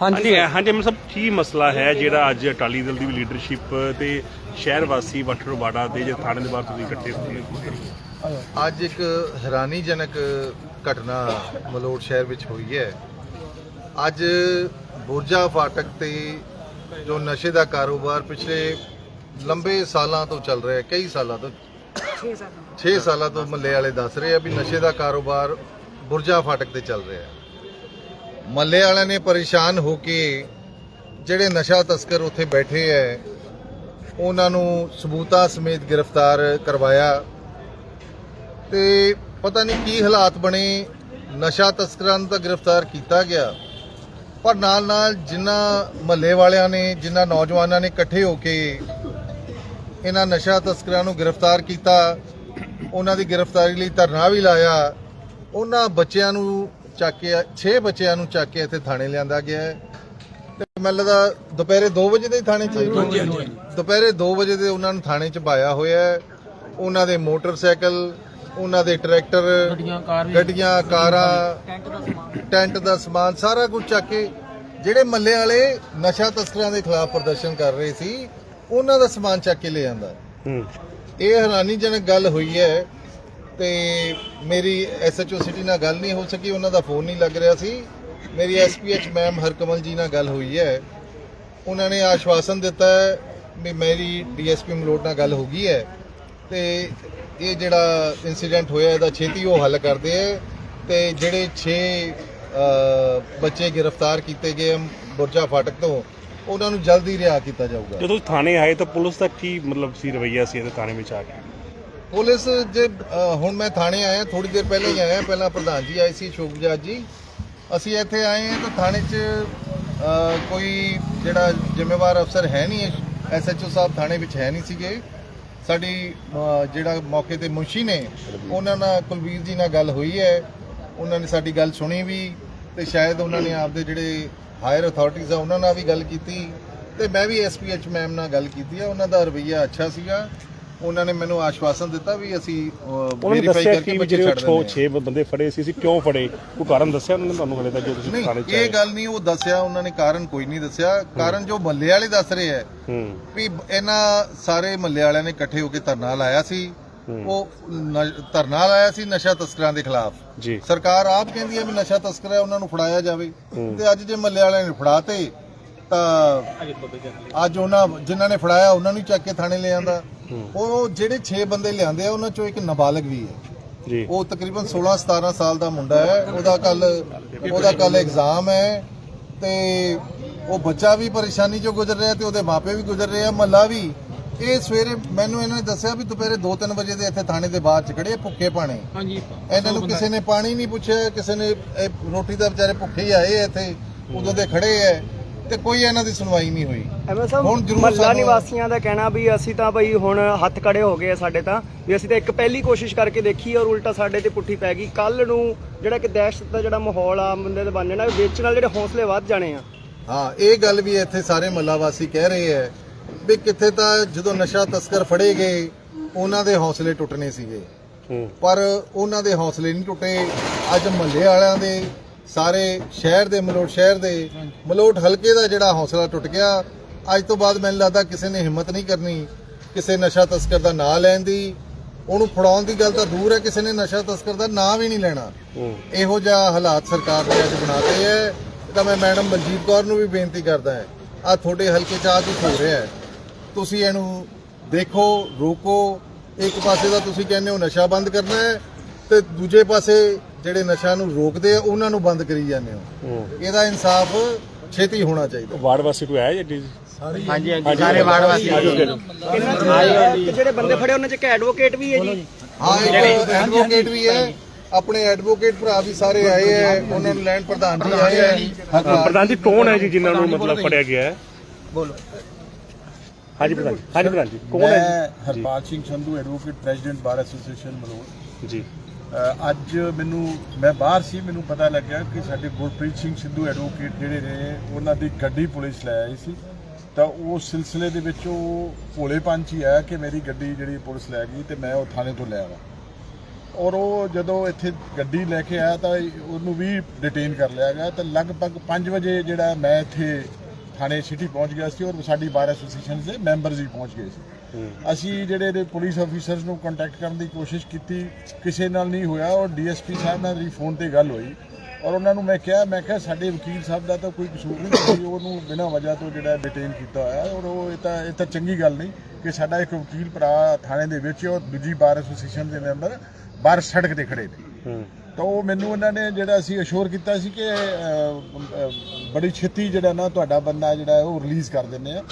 ਹਾਂਜੀ ਹਾਂਜੀ ਅਮਨ ਸਾਹਿਬ ਕੀ ਮਸਲਾ ਹੈ ਜਿਹੜਾ ਅੱਜ ਅਕਾਲੀ ਦਲ ਦੀ ਲੀਡਰਸ਼ਿਪ ਤੇ ਸ਼ਹਿਰ ਵਾਸੀ ਵਟਰਵਾੜਾ ਦੇ ਜੇ ਥਾਣੇ ਦੇ ਬਾਹਰ ਤੁਸੀਂ ਇਕੱਠੇ ਹੋਏ ਅੱਜ ਇੱਕ ਹੈਰਾਨੀਜਨਕ ਘਟਨਾ ਮਲੋਟ ਸ਼ਹਿਰ ਵਿੱਚ ਹੋਈ ਹੈ। ਅੱਜ ਬੁਰਜਾ ਫਾਟਕ ਤੇ ਜੋ ਨਸ਼ੇ ਦਾ ਕਾਰੋਬਾਰ ਪਿਛਲੇ ਲੰਬੇ ਸਾਲਾਂ ਤੋਂ ਚੱਲ ਰਿਹਾ ਹੈ ਕਈ ਸਾਲਾਂ ਤੋਂ 6 ਸਾਲਾਂ ਤੋਂ ਮੱਲੇ ਵਾਲੇ ਦੱਸ ਰਹੇ ਆ ਵੀ ਨਸ਼ੇ ਦਾ ਕਾਰੋਬਾਰ ਬੁਰਜਾ ਫਾਟਕ ਤੇ ਚੱਲ ਰਿਹਾ ਹੈ। ਮੱਲੇ ਵਾਲਿਆਂ ਨੇ ਪਰੇਸ਼ਾਨ ਹੋ ਕੇ ਜਿਹੜੇ ਨਸ਼ਾ ਤਸਕਰ ਉੱਥੇ ਬੈਠੇ ਐ ਉਹਨਾਂ ਨੂੰ ਸਬੂਤਾਂ ਸਮੇਤ ਗ੍ਰਿਫਤਾਰ ਕਰਵਾਇਆ। ਤੇ ਪਤਾ ਨਹੀਂ ਕੀ ਹਾਲਾਤ ਬਣੇ, ਨਸ਼ਾ ਤਸਕਰਾਂ ਨੂੰ ਤਾਂ ਗ੍ਰਿਫਤਾਰ ਕੀਤਾ ਗਿਆ। ਪਰ ਨਾਲ ਨਾਲ ਜਿਨ੍ਹਾਂ ਮਹੱਲੇ ਵਾਲਿਆਂ ਨੇ ਜਿਨ੍ਹਾਂ ਨੌਜਵਾਨਾਂ ਨੇ ਇਕੱਠੇ ਹੋ ਕੇ ਇਹਨਾਂ ਨਸ਼ਾ ਤਸਕਰਾਂ ਨੂੰ ਗ੍ਰਿਫਤਾਰ ਕੀਤਾ, ਉਹਨਾਂ ਦੀ ਗ੍ਰਿਫਤਾਰੀ ਲਈ ਧਰਨਾ ਵੀ ਲਾਇਆ ਉਹਨਾਂ ਬੱਚਿਆਂ ਨੂੰ ਚੱਕ ਕੇ 6 ਬੱਚਿਆਂ ਨੂੰ ਚੱਕ ਕੇ ਇੱਥੇ ਥਾਣੇ ਲਿਆਂਦਾ ਗਿਆ ਹੈ। ਤੇ ਮੈਨੂੰ ਲੱਗਦਾ ਦੁਪਹਿਰੇ 2 ਵਜੇ ਦੇ ਥਾਣੇ 'ਚ ਦੁਪਹਿਰੇ 2 ਵਜੇ ਦੇ ਉਹਨਾਂ ਨੂੰ ਥਾਣੇ 'ਚ ਪਾਇਆ ਹੋਇਆ ਹੈ। ਉਹਨਾਂ ਦੇ ਮੋਟਰਸਾਈਕਲ ਉਹਨਾਂ ਦੇ ਟਰੈਕਟਰ ਗੱਡੀਆਂ ਕਾਰਾਂ ਟੈਂਟ ਦਾ ਸਮਾਨ। ਸਾਰਾ ਕੁਝ ਚੱਕ ਕੇ ਜਿਹੜੇ ਮੱਲੇ ਵਾਲੇ ਨਸ਼ਾ ਤਸਕਰਾਂ ਦੇ ਖਿਲਾਫ ਪ੍ਰਦਰਸ਼ਨ ਕਰ ਰਹੇ ਸੀ ਉਹਨਾਂ ਦਾ ਸਮਾਨ ਚੱਕ ਕੇ ਲੈ ਜਾਂਦਾ ਹੂੰ। ਇਹ ਹੈਰਾਨੀਜਨਕ ਗੱਲ ਹੋਈ ਹੈ ਤੇ ਮੇਰੀ ਐਸਐਚਓ ਸਿਟੀ ਨਾਲ ਗੱਲ ਨਹੀਂ ਹੋ ਸਕੀ, ਉਹਨਾਂ ਦਾ ਫੋਨ ਨਹੀਂ ਲੱਗ ਰਿਹਾ ਸੀ। ਮੇਰੀ ਐਸਪੀਐਚ ਮੈਮ ਹਰਕਮਲ ਜੀ ਨਾਲ ਗੱਲ ਹੋਈ ਹੈ। ਉਹਨਾਂ ਨੇ ਆਸ਼ਵਾਸਨ ਦਿੱਤਾ ਹੈ ਵੀ ਮੇਰੀ ਡੀਐਸਪੀ ਮਲੋਟ ਨਾਲ ਗੱਲ ਹੋ ਗਈ ਹੈ ਤੇ ਇਹ ਜਿਹੜਾ ਇਨਸੀਡੈਂਟ ਹੋਇਆ, ਇਹਦਾ ਛੇਤੀ ਉਹ ਹੱਲ ਕਰਦੇ ਹੈ ਤੇ ਜਿਹੜੇ 6 ਬੱਚੇ ਗ੍ਰਿਫਤਾਰ ਕੀਤੇ ਗਏ ਬੁਰਜਾ ਫਾਟਕ ਤੋਂ, ਉਹਨਾਂ ਨੂੰ ਜਲਦੀ ਰਿਹਾ ਕੀਤਾ ਜਾਊਗਾ। ਜਦੋਂ ਥਾਣੇ ਆਏ ਤਾਂ ਪੁਲਿਸ ਦਾ ਕੀ ਮਤਲਬ ਸੀ ਰਵਈਆ ਸੀ ਇਹਦੇ ਥਾਣੇ ਵਿੱਚ ਆ ਕੇ? ਪੁਲਿਸ ਜੇ ਅ, ਹੁਣ ਮੈਂ ਥਾਣੇ ਆਇਆ ਥੋੜੀ ਦੇਰ ਪਹਿਲਾਂ ਹੀ ਆਇਆ ਪਹਿਲਾਂ ਪ੍ਰਧਾਨ ਜੀ ਆਏ ਸੀ ਸ਼ੋਕ ਬਜਾਜ ਜੀ। ਅਸੀਂ ਇੱਥੇ ਆਏ ਹਾਂ ਤਾਂ ਥਾਣੇ 'ਚ ਅ, ਕੋਈ ਜਿਹੜਾ ਜ਼ਿੰਮੇਵਾਰ ਅਫਸਰ ਹੈ ਨਹੀਂ ਐਸਐਚਓ ਸਾਹਿਬ ਥਾਣੇ ਵਿੱਚ ਹੈ ਨਹੀਂ ਸੀਗੇ। ਸਾਡੀ ਅ, ਜਿਹੜਾ ਮੌਕੇ ਤੇ ਮੁਨਸ਼ੀ ਨੇ ਉਹਨਾਂ ਨਾਲ ਕੁਲਵੀਰ ਜੀ ਨਾਲ ਗੱਲ ਹੋਈ ਹੈ। ਉਹਨਾਂ ਨੇ ਸਾਡੀ ਗੱਲ ਸੁਣੀ ਵੀ ਤੇ ਸ਼ਾਇਦ ਉਹਨਾਂ ਨੇ ਆਪਦੇ ਜਿਹੜੇ ਹਾਇਰ ਅਥਾਰਟੀਜ਼ ਆ ਉਹਨਾਂ ਨਾਲ ਵੀ ਗੱਲ ਕੀਤੀ। ਤੇ ਮੈਂ ਵੀ ਐਸਪੀਐਚ ਮੈਮ ਨਾਲ ਗੱਲ ਕੀਤੀ ਆ ਉਹਨਾਂ ਦਾ ਰਵੱਈਆ ਅੱਛਾ ਸੀਗਾ। ਉਹਨਾਂ ਨੇ ਮੈਨੂੰ ਆਸ਼ਵਾਸਨ ਦਿੱਤਾ ਵੀ ਅਸੀਂ ਵੈਰੀਫਾਈ ਕਰਕੇ ਬੱਚੇ ਛੱਡ ਦਿੰਦੇ 6 ਬੰਦੇ ਫੜੇ ਸੀ ਸੀ ਕਿਉਂ ਫੜੇ? ਕੋਈ ਕਾਰਨ ਦੱਸਿਆ ਉਹਨਾਂ ਨੇ ਤੁਹਾਨੂੰ ਹਲੇ ਤੱਕ ਜੋ ਤੁਸੀਂ ਨਹੀਂ ਥਾਣੇ ਚ ਇਹ ਆਏ? ਗੱਲ ਨਹੀਂ ਉਹ ਦੱਸਿਆ ਉਹਨਾਂ ਨੇ ਕਾਰਨ ਕੋਈ ਨਹੀਂ ਦੱਸਿਆ। ਕਾਰਨ ਜੋ ਮੱਲੇ ਵਾਲੇ ਦੱਸ ਰਹੇ ਹੈ ਹੂੰ। ਵੀ ਇਹਨਾਂ ਸਾਰੇ ਮੱਲੇ ਵਾਲਿਆਂ ਨੇ ਇਕੱਠੇ ਹੋ ਕੇ ਧਰਨਾ ਲਾਇਆ ਸੀ। ਉਹ ਧਰਨਾ ਲਾਇਆ ਸੀ ਨਸ਼ਾ ਤਸਕਰਾਂ ਦੇ ਖਿਲਾਫ। ਜੀ। ਸਰਕਾਰ ਆਪ ਕਹਿੰਦੀ ਹੈ ਵੀ ਨਸ਼ਾ ਤਸਕਰ ਹੈ ਉਹਨਾਂ ਨੂੰ ਫੜਾਇਆ ਜਾਵੇ। ਤੇ ਅੱਜ ਜੇ ਮੱਲੇ ਵਾਲਿਆਂ ਨੇ ਫੜਾਤੇ ਤਾਂ ਅੱਜ ਉਹਨਾਂ ਜਿਨ੍ਹਾਂ ਨੇ ਫੜਾਇਆ ਉਹਨਾਂ ਨੂੰ ਹੀ ਚੱਕ ਕੇ ਥਾਣੇ ਲੈ ਆਂਦਾ। ਉਹ ਜਿਹੜੇ 6 ਬੰਦੇ ਲਿਆਂਦੇ ਆ ਉਹਨਾਂ ਚੋਂ ਇੱਕ ਨਾਬਾਲਗ ਵੀ ਹੈ। ਜੀ। ਉਹ ਤਕਰੀਬਨ 16 17 ਸਾਲ ਦਾ ਮੁੰਡਾ ਹੈ। ਉਹਦਾ ਕੱਲ ਉਹਦਾ ਕੱਲ ਐਗਜ਼ਾਮ ਹੈ ਤੇ ਉਹ ਬੱਚਾ ਵੀ ਪਰੇਸ਼ਾਨੀ ਚੋਂ ਗੁਜ਼ਰ ਰਿਹਾ ਤੇ ਉਹਦੇ ਮਾਪੇ ਵੀ ਗੁਜ਼ਰ ਰਹੇ ਆ ਮੱਲਾ ਵੀ। ਇਹ ਸਵੇਰੇ ਮੈਨੂੰ ਇਹਨਾਂ ਨੇ ਦੱਸਿਆ ਵੀ ਦੁਪਹਿਰੇ 2-3 ਵਜੇ ਦੇ ਇੱਥੇ ਥਾਣੇ ਦੇ ਬਾਹਰ ਚ ਖੜੇ ਭੁੱਖੇ ਪਾਣੇ ਹਾਂਜੀ। ਇਹਨਾਂ ਨੂੰ ਕਿਸੇ ਨੇ ਪਾਣੀ ਨਹੀਂ ਪੁੱਛਿਆ ਕਿਸੇ ਨੇ ਇਹ ਰੋਟੀ ਦਾ ਵਿਚਾਰੇ ਭੁੱਖੇ ਹੀ ਆਏ ਇੱਥੇ। ਉਦੋਂ ਦੇ ਖੜੇ ਐ ਤੇ ਕੋਈ ਇਹਨਾਂ ਦੀ ਸੁਣਵਾਈ ਨਹੀਂ ਹੋਈ। ਐਵੇਂ ਹੁਣ ਸਾਹਿਬ ਜ਼ਰੂਰ ਮਹੱਲਾ ਸਾਨੂੰ- ਨਿਵਾਸੀਆਂ ਦਾ ਕਹਿਣਾ ਵੀ ਅਸੀਂ ਤਾਂ ਬਈ ਹੁਣ ਹੱਥ ਕੜੇ ਹੋ ਗਏ ਆ ਸਾਡੇ ਤਾਂ ਵੀ ਅਸੀਂ ਤਾਂ ਇੱਕ ਪਹਿਲੀ ਕੋਸ਼ਿਸ਼ ਕਰਕੇ ਦੇਖੀ ਔਰ ਉਲਟਾ ਸਾਡੇ ਤੇ ਪੁੱਠੀ ਪੈ ਗਈ। ਕੱਲ ਨੂੰ ਜਿਹੜਾ ਕਿ ਦਹਿਸ਼ਤ ਦਾ ਜਿਹੜਾ ਮਾਹੌਲ ਆ ਬੰਦੇ ਦੇ ਬਣ ਜਾਣਾ ਵੇਚਣ ਨਾਲ ਜਿਹੜੇ ਹੌਸਲੇ ਵੱਧ ਜਾਣੇ ਆ। ਹਾਂ ਇਹ ਗੱਲ ਵੀ ਇੱਥੇ ਸਾਰੇ ਮੱਲਾ ਵਾਸੀ ਕਹਿ ਰਹੇ ਐ ਵੀ ਕਿੱਥੇ ਤਾਂ ਜਦੋਂ ਨਸ਼ਾ ਤਸਕਰ ਫੜੇ ਗਏ ਉਹਨਾਂ ਦੇ ਹੌਸਲੇ ਟੁੱਟਣੇ ਸੀਗੇ। ਹੂੰ। ਪਰ ਉਹਨਾਂ ਦੇ ਹੌਸਲੇ ਨਹੀਂ ਟੁੱਟੇ। ਅੱਜ ਮਹੱਲੇ ਵਾਲਿਆਂ ਦੇ ਸਾਰੇ ਸ਼ਹਿਰ ਦੇ ਮਲੋਟ ਸ਼ਹਿਰ ਦੇ ਮਲੋਟ ਹਲਕੇ ਦਾ ਜਿਹੜਾ ਹੌਸਲਾ ਟੁੱਟ ਗਿਆ। ਅੱਜ ਤੋਂ ਬਾਅਦ ਮੈਨੂੰ ਲੱਗਦਾ ਕਿਸੇ ਨੇ ਹਿੰਮਤ ਨਹੀਂ ਕਰਨੀ ਕਿਸੇ ਨਸ਼ਾ ਤਸਕਰ ਦਾ ਨਾਂ ਲੈਣ ਦੀ। ਉਹਨੂੰ ਫੜਾਉਣ ਦੀ ਗੱਲ ਤਾਂ ਦੂਰ ਹੈ ਕਿਸੇ ਨੇ ਨਸ਼ਾ ਤਸਕਰ ਦਾ ਨਾਂ ਵੀ ਨਹੀਂ ਲੈਣਾ। ਇਹੋ ਜਿਹਾ ਹਾਲਾਤ ਸਰਕਾਰ ਨੇ ਅੱਜ ਬਣਾਤੇ ਹੈ। ਤਾਂ ਮੈਂ ਮੈਡਮ ਮਨਜੀਤ ਕੌਰ ਨੂੰ ਵੀ ਬੇਨਤੀ ਕਰਦਾ ਹਾਂ ਆ ਤੁਹਾਡੇ ਹਲਕੇ ਚ ਆ ਕੁਛ ਹੋ ਰਿਹਾ ਹੈ। ਤੁਸੀਂ ਇਹਨੂੰ ਦੇਖੋ ਰੋਕੋ। ਇੱਕ ਪਾਸੇ ਦਾ ਤੁਸੀਂ ਕਹਿੰਦੇ ਹੋ ਨਸ਼ਾ ਬੰਦ ਕਰਨਾ ਹੈ ਤੇ ਦੂਜੇ ਪਾਸੇ ਜਿਹੜੇ ਨਸ਼ਾ ਨੂੰ ਰੋਕਦੇ ਆ ਉਹਨਾਂ ਨੂੰ ਬੰਦ ਕਰੀ ਜਾਂਦੇ ਹੋ। ਇਹਦਾ ਇਨਸਾਫ ਛੇਤੀ ਹੋਣਾ ਚਾਹੀਦਾ। ਵਾਰਡ ਵਾਸੀ ਕੋਈ ਆਇਆ ਜੀ ਹਾਂਜੀ ਹਾਂਜੀ ਸਾਰੇ ਵਾਰਡ ਵਾਸੀ। ਜਿਹੜੇ ਬੰਦੇ ਫੜੇ ਉਹਨਾਂ ਚ ਇੱਕ ਐਡਵੋਕੇਟ ਵੀ ਹੈ ਜੀ। ਹਾਂ ਇੱਕ ਐਡਵੋਕੇਟ ਵੀ ਹੈ। ਆਪਣੇ ਐਡਵੋਕੇਟ ਭਰਾ ਵੀ ਸਾਰੇ ਆਏ ਹੈ। ਉਹਨਾਂ ਨੂੰ ਲੈਣ ਪ੍ਰਧਾਨ ਜੀ ਆਏ ਹੈ। ਪ੍ਰਧਾਨ ਜੀ ਕੌਣ ਹੈ ਜੀ ਜਿਨ੍ਹਾਂ ਨੂੰ ਮਤਲਬ ਫੜਿਆ ਗਿਆ ਹੈ? ਬੋਲੋ। ਹਾਂਜੀ ਪ੍ਰਧਾਨ ਜੀ। ਹਾਂਜੀ ਪ੍ਰਧਾਨ ਜੀ। ਕੌਣ ਹੈ ਮੈਂ Harpal Singh Sandhu advocate president bar association Malout ji. ਅੱਜ ਮੈਨੂੰ, ਮੈਂ ਬਾਹਰ ਸੀ, ਮੈਨੂੰ ਪਤਾ ਲੱਗਿਆ ਕਿ ਸਾਡੇ ਗੁਰਪ੍ਰੀਤ ਸਿੰਘ ਸਿੱਧੂ ਐਡਵੋਕੇਟ ਜਿਹੜੇ ਨੇ ਉਹਨਾਂ ਦੀ ਗੱਡੀ ਪੁਲਿਸ ਲੈ ਆਈ ਸੀ। ਤਾਂ ਉਸ ਸਿਲਸਿਲੇ ਦੇ ਵਿੱਚ ਉਹ ਭੋਲੇਪਨ 'ਚ ਹੀ ਆਇਆ ਕਿ ਮੇਰੀ ਗੱਡੀ ਜਿਹੜੀ ਪੁਲਿਸ ਲੈ ਗਈ ਤੇ ਮੈਂ ਉਹ ਥਾਣੇ ਤੋਂ ਲੈ ਆਵਾ। ਔਰ ਉਹ ਜਦੋਂ ਇੱਥੇ ਗੱਡੀ ਲੈ ਕੇ ਆਇਆ ਤਾਂ ਉਹਨੂੰ ਵੀ ਡਿਟੇਨ ਕਰ ਲਿਆ ਗਿਆ। ਤਾਂ ਲਗਭਗ 5 ਵਜੇ ਜਿਹੜਾ ਮੈਂ ਇੱਥੇ ਥਾਣੇ ਸਿਟੀ ਪਹੁੰਚ ਗਿਆ ਸੀ ਔਰ ਸਾਡੀ ਬਾਰ ਐਸੋਸੀਏਸ਼ਨ ਦੇ ਮੈਂਬਰਸ ਵੀ ਪਹੁੰਚ ਗਏ ਸੀ। ਅਸੀਂ ਜਿਹੜੇ ਨੇ ਪੁਲਿਸ ਅਫੀਸਰਸ ਨੂੰ ਕੰਟੈਕਟ ਕਰਨ ਦੀ ਕੋਸ਼ਿਸ਼ ਕੀਤੀ ਕਿਸੇ ਨਾਲ ਨਹੀਂ ਹੋਇਆ ਔਰ ਡੀਐਸਪੀ ਸਾਹਿਬ ਨਾਲ ਵੀ ਫੋਨ ਤੇ ਗੱਲ ਹੋਈ ਔਰ ਉਹਨਾਂ ਨੂੰ ਮੈਂ ਕਿਹਾ ਮੈਂ ਕਿਹਾ ਸਾਡੇ ਵਕੀਲ ਸਾਹਿਬ ਦਾ ਤਾਂ ਕੋਈ ਕਸੂਰ ਨਹੀਂ ਤੁਸੀਂ ਉਹਨੂੰ ਬਿਨਾਂ ਵਜ੍ਹਾ ਤੋਂ ਜਿਹੜਾ ਡਿਟੇਨ ਕੀਤਾ ਹੋਇਆ ਔਰ ਉਹ ਇਹ ਤਾਂ ਇਹ ਤਾਂ ਚੰਗੀ ਗੱਲ ਨਹੀਂ ਕਿ ਸਾਡਾ ਇੱਕ ਵਕੀਲ ਭਰਾ ਥਾਣੇ ਦੇ ਵਿੱਚ ਔਰ ਦੂਜੀ ਬਾਰ ਐਸੋਸੀਏਸ਼ਨ ਦੇ ਮੈਂਬਰ ਬਾਹਰ ਸੜਕ ਤੇ ਖੜੇ ਨੇ। ਤਾਂ ਉਹ ਮੈਨੂੰ ਉਹਨਾਂ ਨੇ ਜਿਹੜਾ ਅਸੀਂ ਅਸ਼ੋਰ ਕੀਤਾ ਸੀ ਕਿ ਬੜੀ ਛੇਤੀ ਜਿਹੜਾ ਨਾ ਤੁਹਾਡਾ ਬੰਦਾ ਜਿਹੜਾ ਉਹ ਰਿਲੀਜ਼ ਕਰ ਦਿੰਦੇ ਆ।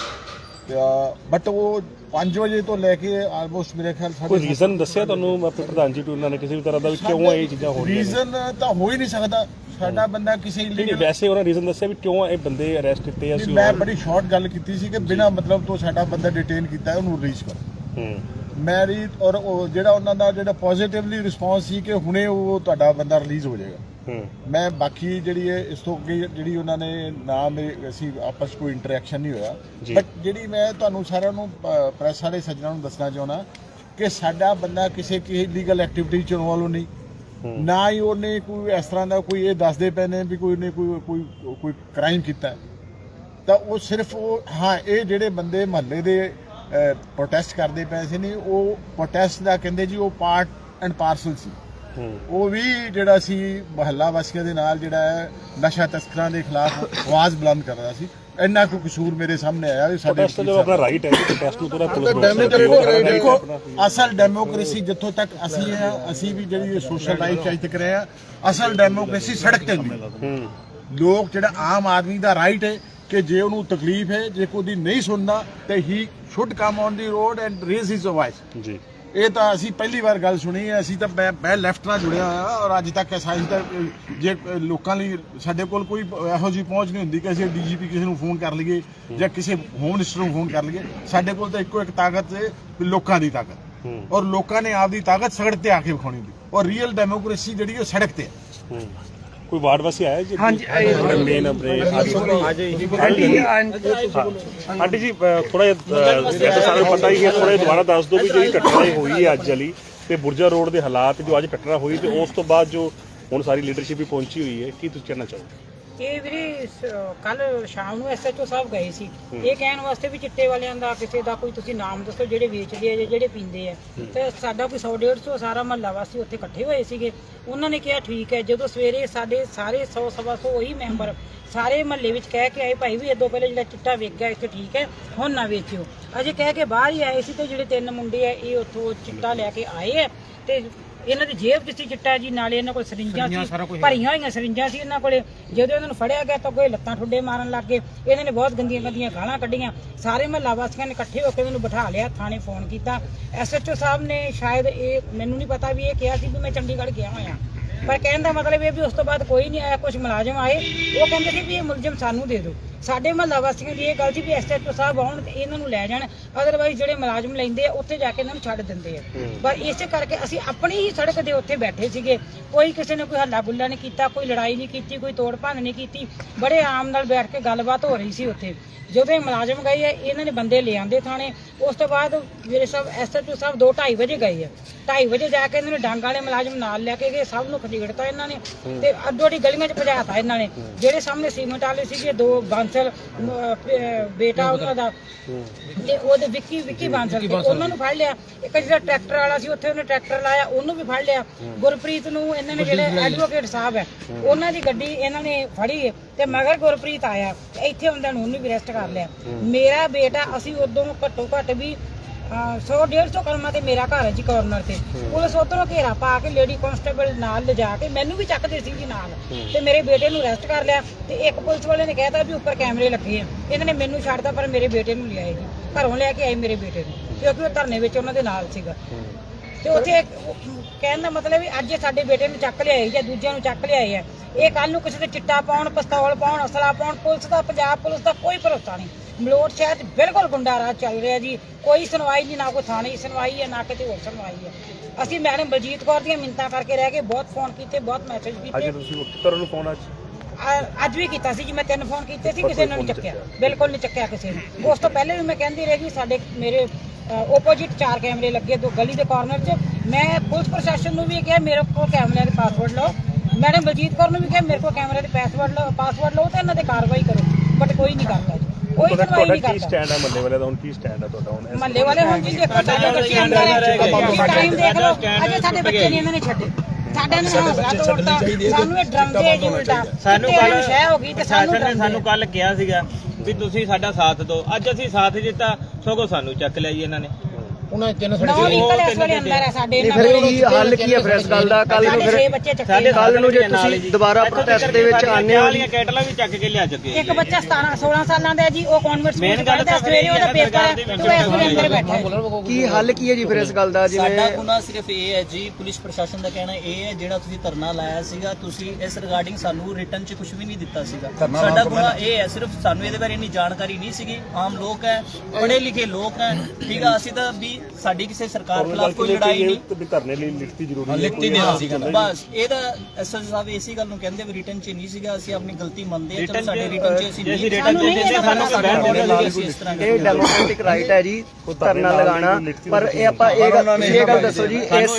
ਬਟ ਉਹ 5 ਵਜੇ ਤੋਂ ਲੈ ਕੇ ਆਲਮੋਸਟ ਮੇਰੇ ਖਿਆਲ ਕੋਈ ਸਾਢੇ ਰੀਜ਼ਨ ਦੱਸਿਆ ਤੁਹਾਨੂੰ ਆਪਣੇ ਪ੍ਰਧਾਨ ਜੀ ਉਹਨਾਂ ਨੇ ਕਿਸੇ ਵੀ ਤਰ੍ਹਾਂ ਦਾ ਵੀ ਕਿਉਂ ਇਹ ਚੀਜ਼ਾਂ ਹੋ ਰਹੀਆਂ ਰੀਜ਼ਨ ਤਾਂ ਹੋ ਹੀ ਨਹੀਂ ਸਕਦਾ। ਸਾਡਾ ਬੰਦਾ ਕਿਸੇ illegal- ਵੈਸੇ ਉਹਨਾਂ ਰੀਜ਼ਨ ਦੱਸਿਆ ਵੀ ਕਿਉਂ ਇਹ ਬੰਦੇ ਅਰੈਸਟ ਕੀਤੇ ਆ ਸੀ ਮੈਂ ਬੜੀ ਸ਼ਾਰਟ ਗੱਲ ਕੀਤੀ ਸੀ ਕਿ ਬਿਨਾ ਮਤਲਬ ਤੋਂ ਸਾਡਾ ਬੰਦਾ ਡਿਟੇਨ ਕੀਤਾ ਹੈ ਉਹਨੂੰ ਰਿਲੀਜ਼ ਕਰੋ। ਹੂੰ। ਮੈਰੀ ਔਰ ਜਿਹੜਾ ਉਹਨਾਂ ਦਾ ਜਿਹੜਾ ਪੋਜ਼ਿਟਿਵਲੀ ਰਿਸਪੌਂਸ ਸੀ ਕਿ ਹੁਣੇ ਉਹ ਤੁਹਾਡਾ ਬੰਦਾ ਰਿਲੀਜ਼ ਹੋ ਜਾਏਗਾ। ਮੈਂ ਬਾਕੀ ਜਿਹੜੀ ਹੈ ਇਸ ਤੋਂ ਅੱਗੇ ਜਿਹੜੀ ਉਹਨਾਂ ਨੇ ਨਾ ਮੇਰੇ ਅਸੀਂ ਆਪਸ ਕੋਈ ਇੰਟਰੈਕਸ਼ਨ ਨਹੀਂ ਹੋਇਆ। ਬਟ ਜਿਹੜੀ ਮੈਂ ਤੁਹਾਨੂੰ ਸਾਰਿਆਂ ਨੂੰ ਪ੍ਰੈਸ ਵਾਲੇ ਸੱਜਣਾਂ ਨੂੰ ਦੱਸਣਾ ਚਾਹੁੰਦਾ ਕਿ ਸਾਡਾ ਬੰਦਾ ਕਿਸੇ ਕੀ ਲੀਗਲ ਐਕਟੀਵਿਟੀ 'ਚ ਇਨਵੋਲਵ ਨਹੀਂ। ਨਾ ਹੀ ਉਹਨੇ ਕੋਈ ਇਸ ਤਰ੍ਹਾਂ ਦਾ ਕੋਈ ਇਹ ਦੱਸਦੇ ਪਏ ਨੇ ਵੀ ਕੋਈ ਨੇ ਕੋਈ ਕੋਈ ਕੋਈ ਕ੍ਰਾਈਮ ਕੀਤਾ। ਤਾਂ ਉਹ ਸਿਰਫ ਉਹ ਹਾਂ ਇਹ ਜਿਹੜੇ ਬੰਦੇ ਮਹੱਲੇ ਦੇ ਪ੍ਰੋਟੈਸਟ ਕਰਦੇ ਪਏ ਸੀ ਨਹੀਂ ਉਹ ਪ੍ਰੋਟੈਸਟ ਦਾ ਕਹਿੰਦੇ ਜੀ ਉਹ ਪਾਰਟ ਐਂਡ ਪਾਰਸਲ ਸੀ। ਉਹ ਵੀ ਜਿਹੜਾ ਸੀ ਮਹੱਲਾ ਵਾਸੀਆਂ ਦੇ ਨਾਲ ਜਿਹੜਾ ਹੈ ਨਸ਼ਾ ਤਸਕਰਾਂ ਦੇ ਖਿਲਾਫ ਆਵਾਜ਼ ਬੁਲੰਦ ਕਰ ਰਿਹਾ ਸੀ। ਇੰਨਾ ਕੁ ਕਸੂਰ ਮੇਰੇ ਸਾਹਮਣੇ ਆਇਆ ਵੀ ਸਾਡੇ ਪ੍ਰੋਟੈਸਟ ਦਾ ਆਪਣਾ ਰਾਈਟ ਹੈ ਕਿ ਪ੍ਰੋਟੈਸਟ ਨੂੰ ਤੁਰੰਤ ਪੁਲਿਸ। ਦੇਖੋ ਅਸਲ ਡੈਮੋਕ੍ਰੇਸੀ ਜਿੱਥੋਂ ਤੱਕ ਅਸੀਂ ਹੈ ਅਸੀਂ ਵੀ ਜਿਹੜੀ ਸੋਸ਼ਲ ਲਾਈਫ ਚ ਅੱਜ ਤੱਕ ਰਹੇ ਆ ਅਸਲ ਡੈਮੋਕ੍ਰੇਸੀ ਸੜਕ ਤੇ ਹੁੰਦੀ ਹੈ। ਹੂੰ। ਲੋਕ ਜਿਹੜਾ ਆਮ ਆਦਮੀ ਦਾ ਰਾਈਟ ਹੈ ਕਿ ਜੇ ਉਹਨੂੰ ਤਕਲੀਫ ਹੈ ਜੇ ਕੋਈ ਦੀ ਨਹੀਂ ਸੁਣਦਾ ਤੇ he should come on the road and raise his voice ji. ਇਹ ਤਾਂ ਅਸੀਂ ਪਹਿਲੀ ਵਾਰ ਗੱਲ ਸੁਣੀ ਹੈ ਅਸੀਂ ਤਾਂ ਮੈਂ ਮੈਂ ਲੈਫਟ ਨਾਲ ਜੁੜਿਆ ਹੋਇਆ ਔਰ ਅੱਜ ਤੱਕ ਤਾਂ ਅਹ, ਜੇ ਲੋਕਾਂ ਲਈ ਸਾਡੇ ਕੋਲ ਕੋਈ ਇਹੋ ਜਿਹੀ ਪਹੁੰਚ ਨਹੀਂ ਹੁੰਦੀ ਕਿ ਅਸੀਂ ਡੀਜੀਪੀ ਕਿਸੇ ਨੂੰ ਫੋਨ ਕਰ ਲਈਏ ਜਾਂ ਕਿਸੇ ਹੋਮ ਮਿਨਿਸਟਰ ਨੂੰ ਫੋਨ ਕਰ ਲਈਏ। ਸਾਡੇ ਕੋਲ ਤਾਂ ਇੱਕੋ ਇੱਕ ਤਾਕਤ ਹੈ ਲੋਕਾਂ ਦੀ ਤਾਕਤ। ਔਰ ਲੋਕਾਂ ਨੇ ਆਪਦੀ ਤਾਕਤ ਸੜਕ ਤੇ ਆ ਕੇ ਵਿਖਾਉਣੀ ਹੁੰਦੀ। ਔਰ ਰੀਅਲ ਡੈਮੋਕ੍ਰੇਸੀ ਜਿਹੜੀ ਉਹ ਸੜਕ ਤੇ ਹੂੰ। ਕੋਈ ਵਾਰਡ ਵਾਸੀ ਆਇਆ ਜੀ ਹਾਂਜੀ, ਮੇਨ ਆਪਣੇ ਆਂਟੀ ਜੀ ਥੋੜਾ ਜਿਹਾ ਸਾਨੂੰ ਪਤਾ ਹੀ ਹੈ ਥੋੜਾ ਜਿਹਾ ਦੁਬਾਰਾ ਦੱਸ ਦਿਓ ਵੀ ਜਿਹੜੀ ਘਟਨਾ ਹੋਈ ਹੈ ਅੱਜ ਵਾਲੀ ਤੇ ਬੁਰਜਾ ਰੋਡ ਦੇ ਹਾਲਾਤ ਜੋ ਅੱਜ ਘਟਨਾ ਹੋਈ ਤੇ ਉਸ ਤੋਂ ਬਾਅਦ ਜੋ ਹੁਣ ਸਾਰੀ ਲੀਡਰਸ਼ਿਪ ਵੀ ਪਹੁੰਚੀ ਹੋਈ ਹੈ ਕੀ ਤੁਸੀਂ ਕਹਿਣਾ ਚਾਹੋਗੇ? ਇਹ ਵੀਰੇ ਕੱਲ ਸ਼ਾਮ ਨੂੰ ਐਸਐਚਓ ਸਾਹਿਬ ਗਏ ਸੀ। ਇਹ ਕਹਿਣ ਵਾਸਤੇ ਵੀ ਚਿੱਟੇ ਵਾਲਿਆਂ ਦਾ ਕਿਸੇ ਦਾ ਕੋਈ ਤੁਸੀਂ ਨਾਮ ਦੱਸੋ ਜਿਹੜੇ ਵੇਚਦੇ ਆ ਜਾਂ ਜਿਹੜੇ ਪੀਂਦੇ ਆ। ਤੇ ਸਾਡਾ ਕੋਈ 100 150 ਸਾਰਾ ਮਹੱਲਾ ਵਾਸੀ ਉੱਥੇ ਇਕੱਠੇ ਹੋਏ ਸੀਗੇ। ਉਹਨਾਂ ਨੇ ਕਿਹਾ ਠੀਕ ਹੈ ਜਦੋਂ ਸਵੇਰੇ ਸਾਡੇ ਸਾਰੇ 100 ਸਵਾ 100 ਉਹੀ ਮੈਂਬਰ ਸਾਰੇ ਮਹੱਲੇ ਵਿੱਚ ਕਹਿ ਕੇ ਆਏ ਭਾਈ ਵੀ ਇਦੋਂ ਪਹਿਲੇ ਜਿਹੜਾ ਚਿੱਟਾ ਵੇਚ ਗਿਆ ਇੱਥੇ ਠੀਕ ਹੈ ਹੁਣ ਨਾ ਵੇਚਿਓ। ਅਜੇ ਕਹਿ ਕੇ ਬਾਹਰ ਹੀ ਆਏ ਸੀ ਤੇ ਜਿਹੜੇ ਤਿੰਨ ਮੁੰਡੇ ਆ ਇਹ ਉੱਥੋਂ ਚਿੱਟਾ ਲੈ ਕੇ ਆਏ ਆ ਤੇ ਇਹਨਾਂ ਦੀ ਜੇਬ 'ਚ ਸੀ ਚਿੱਟਾ ਜੀ ਨਾਲੇ ਇਹਨਾਂ ਕੋਲ ਸਰਿੰਜਾਂ ਸੀ ਭਰੀਆਂ ਹੋਈਆਂ ਸਰਿੰਜਾਂ ਸੀ ਇਹਨਾਂ ਕੋਲੇ। ਜਦੋਂ ਇਹਨਾਂ ਨੂੰ ਫੜਿਆ ਗਿਆ ਤਾਂ ਕੋਈ ਲੱਤਾਂ ਠੁੱਡੇ ਮਾਰਨ ਲੱਗ ਗਏ। ਇਹਨਾਂ ਨੇ ਬਹੁਤ ਗੰਦੀਆਂ ਗੰਦੀਆਂ ਗਾਲਾਂ ਕੱਢੀਆਂ। ਸਾਰੇ ਮਹੱਲਾ ਵਾਸੀਆਂ ਨੇ ਇਕੱਠੇ ਹੋ ਕੇ ਮੈਨੂੰ ਬਿਠਾ ਲਿਆ ਥਾਣੇ ਫੋਨ ਕੀਤਾ। ਐਸਐਚਓ ਸਾਹਿਬ ਨੇ ਸ਼ਾਇਦ ਇਹ ਮੈਨੂੰ ਨਹੀਂ ਪਤਾ ਵੀ ਇਹ ਕਿਹਾ ਸੀ ਵੀ ਮੈਂ ਚੰਡੀਗੜ੍ਹ ਗਿਆ ਹੋਇਆ। ਪਰ ਕਹਿਣ ਦਾ ਮਤਲਬ ਇਹ ਵੀ ਉਸ ਤੋਂ ਬਾਅਦ ਕੋਈ ਨਹੀਂ ਆਇਆ ਕੁਝ ਮੁਲਾਜ਼ਮ ਆਏ। ਉਹ ਕਹਿੰਦੇ ਸੀ ਵੀ ਇਹ ਮੁਲਜ਼ਮ ਸਾਨੂੰ ਦੇ ਦਿਓ। ਸਾਡੇ ਮਹੱਲਾ ਵਾਸੀਆਂ ਦੀ ਇਹ ਗੱਲ ਸੀ ਵੀ ਐਸਐਚਓ ਸਾਹਿਬ ਆਉਣ ਤੇ ਇਹਨਾਂ ਨੂੰ ਲੈ ਜਾਣ ਅਦਰਵਾਈਜ਼ ਜਿਹੜੇ ਮੁਲਾਜ਼ਮ ਲੈਂਦੇ ਆ ਉੱਥੇ ਜਾ ਕੇ ਇਹਨਾਂ ਨੂੰ ਛੱਡ ਦਿੰਦੇ ਆ। ਪਰ ਇਸੇ ਕਰਕੇ ਅਸੀਂ ਆਪਣੀ ਹੀ ਸੜਕ ਦੇ ਉੱਤੇ ਬੈਠੇ ਸੀਗੇ। ਕੋਈ ਕਿਸੇ ਨੇ ਕੋਈ ਹੱਲਾ ਗੁੱਲਾ ਨਹੀਂ ਕੀਤਾ ਕੋਈ ਲੜਾਈ ਨਹੀਂ ਕੀਤੀ ਕੋਈ ਤੋੜ ਭੰਨ ਨਹੀਂ ਕੀਤੀ। ਬੜੇ ਆਰਾਮ ਨਾਲ ਬੈਠ ਕੇ ਗੱਲਬਾਤ ਹੋ ਰਹੀ ਸੀ ਉੱਥੇ। ਜਦੋਂ ਇਹ ਮੁਲਾਜ਼ਮ ਗਏ ਆ ਇਹਨਾਂ ਨੇ ਬੰਦੇ ਲਿਆਂਦੇ ਥਾਣੇ। ਉਸ ਤੋਂ ਬਾਅਦ ਮੇਰੇ ਸਭ ਐਸਐਚਓ ਸਾਹਿਬ 2:30 ਵਜੇ ਗਏ ਆ। 2:30 ਵਜੇ ਜਾ ਕੇ ਇਹਨਾਂ ਨੇ ਡਾਂਗ ਵਾਲੇ ਮੁਲਾਜ਼ਮ ਨਾਲ ਲੈ ਕੇ ਗਏ ਸਭ ਨੂੰ ਖਜੇੜਤਾ ਇਹਨਾਂ ਨੇ। ਤੇ ਅੱਡੋ ਅੱਡੀ ਗਲੀਆਂ 'ਚ ਭਜਾਤਾ ਇਹਨਾਂ ਨੇ। ਜਿਹੜੇ ਸਾਹਮਣੇ ਸੀਮੈਂਟ ਵਾਲੇ ਸੀਗੇ ਦੋ ਬਾਂਸਲ ਬੇਟਾ ਉਹਨਾਂ ਦਾ। ਤੇ ਉਹਦੇ ਵਿੱਕੀ ਵਿੱਕੀ ਬਾਂਸਲ ਤੇ ਉਹਨਾਂ ਨੂੰ ਫੜ ਲਿਆ। ਇੱਕ ਜਿਹੜਾ ਟਰੈਕਟਰ ਵਾਲਾ ਸੀ ਉੱਥੇ ਉਹਨੇ ਟਰੈਕਟਰ ਲਾਇਆ ਉਹਨੂੰ ਵੀ ਫੜ ਲਿਆ। ਗੁਰਪ੍ਰੀਤ ਨੂੰ ਇਹਨਾਂ ਨੇ ਜਿਹੜੇ ਐਡਵੋਕੇਟ ਸਾਹਿਬ ਹੈ ਉਹਨਾਂ ਦੀ ਗੱਡੀ ਇਹਨਾਂ ਨੇ ਫੜੀ ਤੇ ਮਗਰ ਗੁਰਪ੍ਰੀਤ ਆਇਆ। ਇੱਥੇ ਹੁੰਦਿਆਂ ਨੂੰ ਉਹਨੂੰ ਵੀ ਅਰੈਸਟ ਕਰ ਲਿਆ। ਮੇਰਾ ਬੇਟਾ ਅਸੀਂ ਉਦੋਂ ਘੱਟੋ ਘੱਟ ਵੀ 100 150 ਕਲਮਾਂ ਤੇ ਮੇਰਾ ਘਰ ਹੈ ਜੀ ਕਾਰਨਰ ਤੇ। ਪੁਲਿਸ ਉਧਰੋਂ ਘੇਰਾ ਪਾ ਕੇ ਲੇਡੀ ਕਾਂਸਟੇਬਲ ਨਾਲ ਲਿਜਾ ਕੇ ਮੈਨੂੰ ਵੀ ਚੱਕਦੇ ਸੀ ਜੀ ਨਾਲ। ਤੇ ਮੇਰੇ ਬੇਟੇ ਨੂੰ ਅਰੈਸਟ ਕਰ ਲਿਆ ਤੇ ਇੱਕ ਪੁਲਿਸ ਵਾਲੇ ਨੇ ਕਹਿਤਾ ਵੀ ਉੱਪਰ ਕੈਮਰੇ ਲੱਗੇ ਆ। ਇਹਨਾਂ ਨੇ ਮੈਨੂੰ ਛੱਡਤਾ ਪਰ ਮੇਰੇ ਬੇਟੇ ਨੂੰ ਲਿਆਏ ਜੀ। ਘਰੋਂ ਲੈ ਕੇ ਆਏ ਮੇਰੇ ਬੇਟੇ ਨੂੰ ਕਿਉਂਕਿ ਉਹ ਧਰਨੇ ਵਿੱਚ ਉਹਨਾਂ ਦੇ ਨਾਲ ਸੀਗਾ। ਤੇ ਉੱਥੇ ਕਹਿਣ ਦਾ ਮਤਲਬ ਵੀ ਅੱਜ ਸਾਡੇ ਬੇਟੇ ਨੂੰ ਚੱਕ ਲਿਆਏ ਜਾਂ ਦੂਜਿਆਂ ਨੂੰ ਚੱਕ ਲਿਆਏ ਆ। ਇਹ ਕੱਲ ਨੂੰ ਕਿਸੇ ਦੇ ਚਿੱਟਾ ਪਾਉਣ ਪਿਸਤੌਲ ਪਾਉਣ ਅਸਲਾ ਪਾਉਣ ਪੁਲਿਸ ਦਾ ਪੰਜਾਬ ਪੁਲਿਸ ਦਾ ਕੋਈ ਭਰੋਸਾ ਨਹੀਂ। ਮਲੋਟ ਸ਼ਹਿਰ 'ਚ ਬਿਲਕੁਲ ਗੁੰਡਾ ਰਾਜ ਚੱਲ ਰਿਹਾ ਜੀ। ਕੋਈ ਸੁਣਵਾਈ ਨਹੀਂ ਨਾ ਕੋਈ ਥਾਣੇ ਦੀ ਸੁਣਵਾਈ ਹੈ ਨਾ ਕਿਤੇ ਹੋਰ ਸੁਣਵਾਈ ਹੈ। ਅਸੀਂ ਮੈਡਮ ਬਲਜੀਤ ਕੌਰ ਦੀਆਂ ਮਿੰਤਾਂ ਕਰਕੇ ਰਹਿ ਗਏ ਬਹੁਤ ਫੋਨ ਕੀਤੇ ਬਹੁਤ ਮੈਸੇਜ ਅੱਜ ਕੀਤੇ ਤੁਸੀਂ ਉੱਤਰ ਨੂੰ ਫੋਨ ਅੱਜ। ਅ- ਅੱਜ ਵੀ ਕੀਤਾ ਸੀ ਜੀ ਮੈਂ ਤਿੰਨ ਫੋਨ ਕੀਤੇ ਸੀ ਕਿਸੇ ਨੇ ਨਹੀਂ ਚੱਕਿਆ। ਬਿਲਕੁਲ ਨਹੀਂ ਚੱਕਿਆ ਕਿਸੇ ਨੇ। ਉਸ ਤੋਂ ਪਹਿਲੇ ਵੀ ਮੈਂ ਕਹਿੰਦੀ ਰਹੀ ਕਿ ਸਾਡੇ ਮੇਰੇ ਓਪੋਜਿਟ ਚਾਰ ਕੈਮਰੇ ਲੱਗੇ ਦੋ ਗਲੀ ਦੇ ਕਾਰਨਰ 'ਚ। ਮੈਂ ਪੁਲਿਸ ਪ੍ਰਸ਼ਾਸਨ ਨੂੰ ਵੀ ਕਿਹਾ ਮੇਰੇ ਕੋਲ ਕੈਮਰੇ ਦੇ ਪਾਸਵਰਡ ਲਓ। ਮੈਡਮ ਬਲਜੀਤ ਕੌਰ ਨੂੰ ਵੀ ਕਿਹਾ ਮੇਰੇ ਕੋਲ ਕੈਮਰੇ ਦੇ ਪਾਸਵਰਡ ਲਓ ਪਾਸਵਰਡ ਲਓ ਤੇ ਇਹਨਾਂ ਤੇ ਕਾਰਵਾਈ ਕਰੋ। ਬਟ ਕੋਈ ਨਹੀਂ ਕਰਦਾ ਜੀ। ਕੋਈ ਤੁਹਾਡਾ ਕਾਰਵਾਈ ਤੁਹਾਡਾ ਨਹੀਂ ਕੀ ਕਰਦਾ ਸਟੈਂਡ ਹੈ ਮੱਲੇ ਵਾਲੇ ਦਾ ਹੁਣ ਕੀ ਸਟੈਂਡ ਹੈ ਤੁਹਾਡਾ? ਹੁਣ ਇਸ- ਮਹੱਲੇ ਵਾਲੇ ਹੁਣ ਜੀ ਦੇਖੋ ਸਾਡੇ ਬੱਚੇ ਅੰਦਰ ਹੈ ਟਾਈਮ ਦੇਖ ਲਓ। ਅਜੇ ਸਾਡੇ ਬੱਚੇ ਨਹੀਂ ਇਹਨਾਂ ਨੇ ਛੱਡੇ ਸਾਡੇ ਨੇ ਹੌਸਲਾ ਤੋੜਤਾ ਸਾਨੂੰ ਇਹ ਡਰਾਉਂਦੇ ਆ ਜੀ ਉਲਟਾ। ਸਾਨੂੰ ਕਿਤੇ ਕੱਲ ਸ਼ਹਿ ਹੋ ਗਈ ਤੇ ਸਾਨੂੰ ਪ੍ਰਸ਼ਾਸਨ ਨੇ ਡਰਾਉਂਦੇ ਸਾਨੂੰ ਕੱਲ ਕਿਹਾ ਸੀਗਾ ਵੀ ਤੁਸੀਂ ਸਾਡਾ ਸਾਥ ਦਿਓ। ਅੱਜ ਅਸੀਂ ਸਾਥ ਦਿੱਤਾ ਸਗੋਂ ਸਾਨੂੰ ਚੱਕ ਲਿਆ ਜੀ ਇਹਨਾਂ ਨੇ। ਨੌ ਨਿਕਲ ਇਸ ਵੇਲੇ ਅੰਦਰ ਹੈ ਸਾਡੇ ਨਹੀਂ ਫਿਰ ਕੀ ਹੱਲ ਕੀ ਹੈ ਫਿਰ ਇਸ ਗੱਲ ਦਾ? ਕੱਲ ਨੂੰ ਸਾਡੇ ਛੇ ਫਿਰ ਬੱਚੇ ਚੱਕੇ ਸਾਡੇ ਕੱਲ ਨੂੰ ਜੇ ਨਾਲ ਤੁਸੀਂ ਜੀ। ਦੁਬਾਰਾ ਇੱਥੋਂ ਪ੍ਰੋਟੈਸਟ ਤੱਕ ਦੇ ਵਿੱਚ ਸਾਡੀਆਂ ਆਨੇ ਹੋ ਵਾਲੀਆਂ ਕੈਟਲਾਂ ਵੀ ਚੱਕ ਕੇ ਲਿਆ ਚੁੱਕੇ ਇੱਕ ਬੱਚਾ 17 16 ਸਾਲਾਂ ਦਾ ਹੈ ਜੀ ਉਹ ਕਨਵਰਟ ਸਕੂਲ Main ਚ ਗੱਲ ਪੜ੍ਹਦਾ ਤਾਂ ਸਵੇਰੇ ਉਹਦਾ ਇਹ ਹੈ ਪੇਪਰ ਹੈ ਸਰਕਾਰ ਤੇ ਉਹ ਇਸ ਵੇਲੇ ਅੰਦਰ ਬੈਠਾ ਹੈ। ਕੀ ਹੱਲ ਕੀ ਹੈ ਜੀ ਫਿਰ ਇਸ ਗੱਲ ਦਾ? ਸਾਡਾ ਜਿਵੇਂ ਗੁਨਾ ਸਿਰਫ ਇਹ ਹੈ ਜੀ ਪੁਲਿਸ ਪ੍ਰਸ਼ਾਸਨ ਦਾ ਕਹਿਣਾ ਇਹ ਹੈ ਜਿਹੜਾ ਤੁਸੀਂ ਧਰਨਾ ਲਾਇਆ ਸੀਗਾ ਤੁਸੀਂ ਇਸ ਰਿਗਾਰਡਿੰਗ ਸਾਨੂੰ ਰਿਟਰਨ 'ਚ ਕੁਝ ਵੀ ਨਹੀਂ ਦਿੱਤਾ ਸੀਗਾ। ਸਾਡਾ ਗੁਨਾ ਇਹ ਹੈ ਸਿਰਫ ਸਾਨੂੰ ਇਹਦੇ ਬਾਰੇ ਇੰਨੀ ਜਾਣਕਾਰੀ ਨਹੀਂ ਸੀਗੀ। ਆਮ ਲੋਕ ਹੈ ਪੜ੍ਹੇ ਲਿਖੇ ਲੋਕ ਹੈ ਠੀਕ ਆ ਅਸੀਂ ਤਾਂ ਵੀ ਸਾਡੀ ਕਿਸੇ ਸਰਕਾਰ ਖਿਲਾਫ ਕੋਈ ਲੜਾਈ ਨਹੀਂ। ਵੀ ਧਰਨੇ ਲਈ ਲਿਖਤੀ ਜ਼ਰੂਰੀ ਹੈ ਲਿਖਤੀ ਦੇਣਾ ਸੀਗਾ ਬਸ ਇਹਦਾ ਐਸਐਸ ਸਾਹਿਬ ਇਸੇ ਗੱਲ ਨੂੰ ਕਹਿੰਦੇ ਵੀ ਰਿਟਰਨ 'ਚ ਨਹੀਂ ਸੀਗਾ ਅਸੀਂ ਆਪਣੀ ਗਲਤੀ ਮੰਨਦੇ ਹਾਂ ਚਲੋ ਸਾਡੇ ਰਿਟਰਨ 'ਚ ਅਸੀਂ ਨਹੀਂ ਰਿਟਰਨ ਦੇ ਦਿੱਤੇ ਸਾਨੂੰ ਬੈਠ ਅਸੀਂ ਇਸ ਤਰ੍ਹਾਂ ਇਹ ਡੈਮੋਕ੍ਰੈਟਿਕ ਰਾਈਟ ਹੈ ਜੀ ਧਰਨਾ ਲਗਾਉਣਾ ਪਰ ਇਹ ਆਪਾਂ ਇਹ ਗੱਲ ਇਹ ਗੱਲ ਦੱਸੋ ਜੀ ਇਸ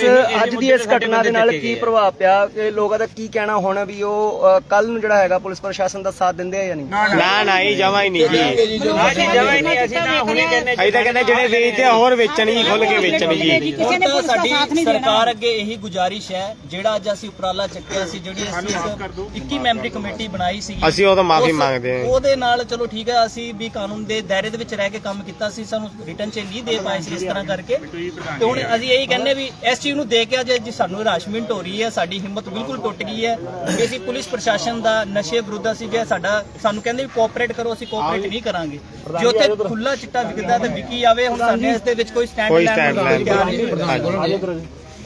ਅੱਜ ਦੀ ਇਸ ਘਟਨਾ ਦੇ ਨਾਲ ਕੀ ਪ੍ਰਭਾਵ ਪਿਆ? ਕਿ ਲੋਕਾਂ ਦਾ ਕੀ ਕਹਿਣਾ ਹੋਣਾ ਵੀ ਉਹ ਕੱਲ ਨੂੰ ਜਿਹੜਾ ਹੈਗਾ ਪੁਲਿਸ ਪ੍ਰਸ਼ਾਸਨ ਦਾ ਸਾਥ ਦਿੰਦੇ ਆ ਜਾਂ ਨਹੀਂ? ਨਾ ਨਾ। ਹੀ ਜਮਾ ਹੀ ਨਹੀਂ ਜੀ ਅਸੀਂ ਜਮਾ ਹੀ ਨਹੀਂ ਅਸੀਂ ਨਾ ਹੁਣੇ ਕਹਿੰਦੇ ਅਸੀਂ ਤਾਂ ਕਹਿੰਦੇ ਜਿਹੜੇ ਵੇਚਦੇ ਆ ਹੋਰ ਵੇਚਣ ਜੀ ਖੁੱਲ ਕੇ ਵੇਚਣ ਜੀ। ਕਿਸੇ ਨੇ ਹੁਣ ਪੁਲਿਸ ਤਾਂ ਦਾ ਸਾਥ ਸਾਡੀ ਨਹੀਂ ਦੇਣਾ। ਸਰਕਾਰ ਅੱਗੇ ਇਹੀ ਗੁਜ਼ਾਰਿਸ਼ ਹੈ ਜਿਹੜਾ ਅੱਜ ਅਸੀਂ ਉਪਰਾਲਾ ਚੱਕਿਆ ਸੀ ਜਿਹੜੀ ਅਸੀਂ ਇੱਕ 21 ਮੈਂਬਰੀ ਕਮੇਟੀ ਬਣਾਈ ਸੀ ਅਸੀਂ ਉਹ ਤੋਂ ਮਾਫ਼ੀ ਮੰਗਦੇ ਹਾਂ। ਉਹਦੇ ਨਾਲ ਚਲੋ ਠੀਕ ਹੈ ਅਸੀਂ ਵੀ ਕਾਨੂੰਨ ਦੇ ਦਾਇਰੇ ਦੇ ਵਿੱਚ ਰਹਿ ਕੇ ਕੰਮ ਕੀਤਾ ਸੀ ਸਾਨੂੰ ਰਿਟਰਨ ਚ ਨਹੀਂ ਦੇ ਪਾਏ ਸੀ ਇਸ ਤਰ੍ਹਾਂ ਕਰਕੇ। ਤੇ ਹੁਣ ਅਸੀਂ ਇਹੀ ਕਹਿੰਦੇ ਵੀ ਇਸ ਚੀਜ਼ ਨੂੰ ਦੇਖ ਕੇ ਅੱਜ ਜੀ ਸਾਨੂੰ ਹਰਾਸ਼ਮੈਂਟ ਹੋ ਰਹੀ ਹੈ ਸਾਡੀ ਹਿੰਮਤ ਬਿਲਕੁਲ ਟੁੱਟ ਗਈ ਹੈ। ਕਿ ਅਸੀਂ ਪੁਲਿਸ ਪ੍ਰਸ਼ਾਸਨ ਦਾ ਨਸ਼ੇ ਵਿਰੁੱਧ ਅਸੀਂ ਜੇ ਸਾਡਾ ਸਾਨੂੰ ਕਹਿੰਦੇ ਵੀ ਕੋਆਪਰੇਟ ਕਰੋ ਅਸੀਂ ਕੋਆਪਰੇਟ ਨਹੀਂ ਕਰਾਂਗੇ। ਜੇ ਉੱਥੇ ਖੁੱਲਾ ਚਿੱਟਾ ਵਿਕਦਾ ਤੇ ਵਿਕੀ ਜਾਵੇ ਹੁਣ ਸਾਨੂੰ ਇਸ ਦੇ ਵਿੱਚ ਕੋਈ ਸਟੈਂਡ ਕੋਈ ਸਟੈਂਡ ਲੈਣ ਤਿਆਰ ਨਹੀਂ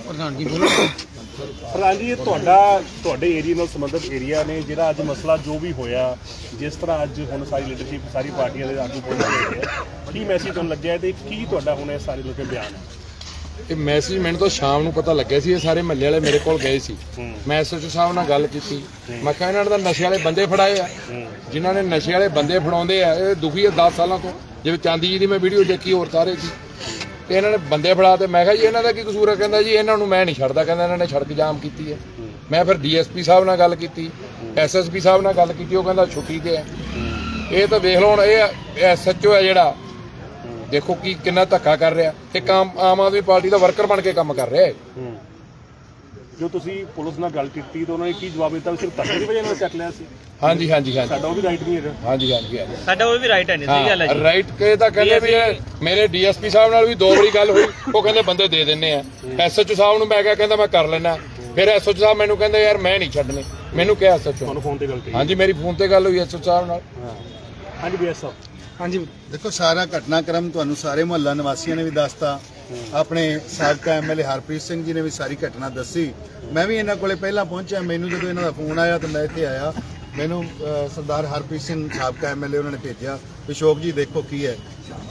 ਪ੍ਰਧਾਨ ਜੀ ਇਹ ਤੁਹਾਡਾ ਤੁਹਾਡੇ ਏਰੀਆ ਨਾਲ ਸੰਬੰਧਿਤ ਏਰੀਆ ਨੇ ਜਿਹੜਾ ਅੱਜ ਮਸਲਾ ਜੋ ਵੀ ਹੋਇਆ ਜਿਸ ਤਰ੍ਹਾਂ ਅੱਜ ਹੁਣ ਸਾਰੀ ਲੀਡਰਸ਼ਿਪ ਸਾਰੀ ਪਾਰਟੀਆਂ ਦੇ ਆਗੂ ਬੋਲ ਰਹੇ ਆ ਕੀ ਮੈਸੇਜ ਤੁਹਾਨੂੰ ਲੱਗਿਆ ਤੇ ਕੀ ਤੁਹਾਡਾ ਹੁਣ ਇਹ ਸਾਰੇ ਲੋਕਾਂ ਬਿਆਨ ਹੈ ਇਹ ਮੈਸੇਜ ਮੈਨੂੰ ਤਾਂ ਸ਼ਾਮ ਨੂੰ ਪਤਾ ਲੱਗਿਆ ਸੀ ਇਹ ਸਾਰੇ ਮਹੱਲੇ ਵਾਲੇ ਮੇਰੇ ਕੋਲ ਗਏ ਸੀ। ਮੈਂ ਐਸਐਚਓ ਸਾਹਿਬ ਨਾਲ ਗੱਲ ਕੀਤੀ। ਮੈਂ ਕਿਹਾ ਇਹਨਾਂ ਨੇ ਤਾਂ ਨਸ਼ੇ ਵਾਲੇ ਬੰਦੇ ਫੜਾਏ ਆ। ਜਿਨ੍ਹਾਂ ਨੇ ਨਸ਼ੇ ਵਾਲੇ ਬੰਦੇ ਫੜਾਉਂਦੇ ਆ ਇਹ ਦੁਖੀ ਆ 10 ਸਾਲਾਂ ਤੋਂ। ਜਿਵੇਂ ਚਾਂਦੀ ਜੀ ਦੀ ਮੈਂ ਵੀਡੀਓ ਦੇਖੀ ਹੋਰ ਸਾਰੇ ਸੀ। ਤੇ ਇਹਨਾਂ ਨੇ ਬੰਦੇ ਫੜਾ ਤੇ ਮੈਂ ਕਿਹਾ ਜੀ, ਇਹਨਾਂ ਦਾ ਕੀ ਕਸੂਰ ਹੈ ਕਹਿੰਦਾ ਜੀ, ਇਹਨਾਂ ਨੂੰ ਮੈਂ ਨਹੀਂ ਛੱਡਦਾ। ਕਹਿੰਦਾ ਇਹਨਾਂ ਨੇ ਸੜਕ ਜਾਮ ਕੀਤੀ ਹੈ। ਮੈਂ ਫਿਰ ਡੀਐਸਪੀ ਸਾਹਿਬ ਨਾਲ ਗੱਲ ਕੀਤੀ। ਐਸਐਸਪੀ ਸਾਹਿਬ ਨਾਲ ਗੱਲ ਕੀਤੀ, ਉਹ ਕਹਿੰਦਾ ਛੁੱਟੀ ਤੇ ਹੈ। ਇਹ ਤਾਂ ਦੇਖ ਲਓ ਹੁਣ, ਇਹ ਐਸਐਚਓ ਹੈ ਜਿਹੜਾ। ਦੇਖੋ ਕੀ, ਕਿੰਨਾ ਧੱਕਾ ਕਰ ਰਿਹਾ। ਤੇ ਆਮ ਆਮ ਆਦਮੀ ਪਾਰਟੀ ਦਾ ਵਰਕਰ ਬਣ ਕੇ ਕੰਮ ਕਰ ਰਿਹਾ ਹੈ ਜੋ ਤੁਸੀਂ ਪੁਲਿਸ ਨਾਲ ਗੱਲ ਕੀਤੀ ਤਾਂ ਉਹਨਾਂ ਨੇ ਕੀ ਜਵਾਬ ਦਿੱਤਾ? ਸਿਰਫ ਧਰਨੇ ਦੀ ਵਜ੍ਹਾ ਨਾਲ ਚੱਕ ਲਿਆ ਸੀ। ਹਾਂਜੀ ਹਾਂਜੀ ਹਾਂਜੀ। ਸਾਡਾ ਉਹ ਵੀ ਰਾਈਟ ਨਹੀਂ ਹੈਗਾ। ਹਾਂਜੀ ਹਾਂਜੀ ਹਾਂਜੀ। ਸਾਡਾ ਉਹ ਵੀ ਰਾਈਟ ਹੈ ਨਹੀਂ ਸਹੀ ਗੱਲ ਹੈ ਜੀ। ਰਾਈਟ ਕੇ ਤਾਂ ਕਹਿੰਦੇ ਵੀ ਇਹ ਮੇਰੇ ਡੀਐਸਪੀ ਸਾਹਿਬ ਨਾਲ ਵੀ ਦੋ ਵਾਰੀ ਗੱਲ ਹੋਈ ਉਹ ਕਹਿੰਦੇ ਬੰਦੇ ਦੇ ਦਿੰਨੇ ਆ। ਐਸਐਚਓ ਸਾਹਿਬ ਨੂੰ ਮੈਂ ਕਿਹਾ ਕਹਿੰਦਾ ਮੈਂ ਕਰ ਲੈਣਾ ਫਿਰ ਐਸਐਚਓ ਸਾਹਿਬ ਮੈਨੂੰ ਕਹਿੰਦੇ ਯਾਰ ਮੈਂ ਨਹੀਂ ਛੱਡਣੇ। ਮੈਨੂੰ ਕਿਹਾ ਐਸਐਚਓ। ਤੁਹਾਨੂੰ ਫੋਨ ਤੇ ਗੱਲ ਕਹੀ। ਹਾਂਜੀ ਮੇਰੀ ਫੋਨ ਤੇ ਗੱਲ ਹੋਈ ਐਸਐਚਓ ਸਾਹਿਬ ਨਾਲ। ਹਾਂਜੀ ਬੀਐਸ ਸਾਹਿਬ। ਹਾਂਜੀ। ਦੇਖੋ ਸਾਰਾ ਘਟਨਾਕ੍ਰਮ ਤੁਹਾਨੂੰ ਸਾਰੇ ਮੁਹੱਲਾ ਨਿਵਾਸੀਆਂ ਨੇ ਵੀ ਦੱਸਤਾ। ਆਪਣੇ ਸਾਬਕਾ ਐਮਐਲਏ ਹਰਪ੍ਰੀਤ ਸਿੰਘ ਜੀ ਨੇ ਵੀ ਸਾਰੀ ਘਟਨਾ ਦੱਸੀ। ਮੈਂ ਵੀ ਇਹਨਾਂ ਕੋਲੇ ਪਹਿਲਾਂ ਪਹੁੰਚਿਆ, ਮੈਨੂੰ ਜਦੋਂ ਇਹਨਾਂ ਦਾ ਫੋਨ ਆਇਆ ਤਾਂ ਮੈਂ ਇੱਥੇ ਆਇਆ। ਮੈਨੂੰ ਸਰਦਾਰ ਹਰਪ੍ਰੀਤ ਸਿੰਘ ਸਾਬਕਾ ਐਮਐਲਏ ਉਹਨਾਂ ਨੇ ਭੇਜਿਆ ਵਿਸ਼ੋਕ ਜੀ ਦੇਖੋ ਕੀ ਹੈ।